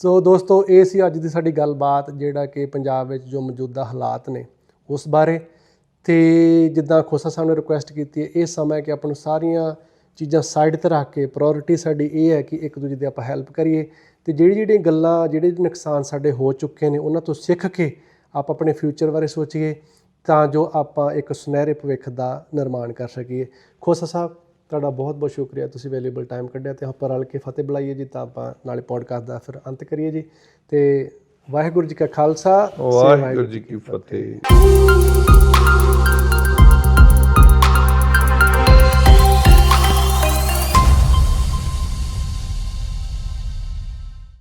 ਸੋ ਦੋਸਤੋ ਇਹ ਸੀ ਅੱਜ ਦੀ ਸਾਡੀ ਗੱਲਬਾਤ ਜਿਹੜਾ ਕਿ ਪੰਜਾਬ ਵਿੱਚ ਜੋ ਮੌਜੂਦਾ ਹਾਲਾਤ ਨੇ ਉਸ ਬਾਰੇ। ਤੇ ਜਿੱਦਾਂ ਖੋਸਾ ਸਾਹਿਬ ਨੇ ਰਿਕੁਐਸਟ ਕੀਤੀ ਹੈ ਇਹ ਸਮਾਂ ਕਿ ਆਪਾਂ ਨੂੰ ਸਾਰੀਆਂ ਚੀਜ਼ਾਂ ਸਾਈਡ ਤੇ ਰੱਖ ਕੇ ਪ੍ਰਾਇੋਰਟੀ ਸਾਡੀ ਇਹ ਹੈ ਕਿ ਇੱਕ ਦੂਜੇ ਦੀ ਆਪਾਂ ਹੈਲਪ ਕਰੀਏ ਤੇ ਜਿਹੜੀ ਜਿਹੜੀਆਂ ਗੱਲਾਂ ਜਿਹੜੇ ਨੁਕਸਾਨ ਸਾਡੇ ਹੋ ਚੁੱਕੇ ਨੇ ਉਹਨਾਂ ਤੋਂ ਸਿੱਖ ਕੇ ਆਪਾਂ ਆਪਣੇ ਫਿਊਚਰ ਬਾਰੇ ਸੋਚੀਏ ਤਾਂ ਜੋ ਆਪਾਂ ਇੱਕ ਸੁਨਹਿਰੇ ਭਵਿੱਖ ਦਾ ਨਿਰਮਾਣ ਕਰ ਸਕੀਏ। ਖੋਸਾ ਸਾਹਿਬ ਤੁਹਾਡਾ ਬਹੁਤ ਬਹੁਤ ਸ਼ੁਕਰੀਆ ਤੁਸੀਂ ਵੈਲਿਊਬਲ ਟਾਈਮ ਕੱਢਿਆ ਤੇ ਆਪਾਂ ਰਲ ਕੇ ਫਤਿਹ ਬੁਲਾਈਏ ਜੀ ਤਾਂ ਆਪਾਂ ਨਾਲੇ ਪੋਡਕਾਸਟ ਦਾ ਫਿਰ ਅੰਤ ਕਰੀਏ ਜੀ। ਤੇ ਵਾਹਿਗੁਰੂ ਜੀ ਕਾ ਖਾਲਸਾ ਵਾਹਿਗੁਰੂ ਜੀ ਕੀ ਫਤਿਹ।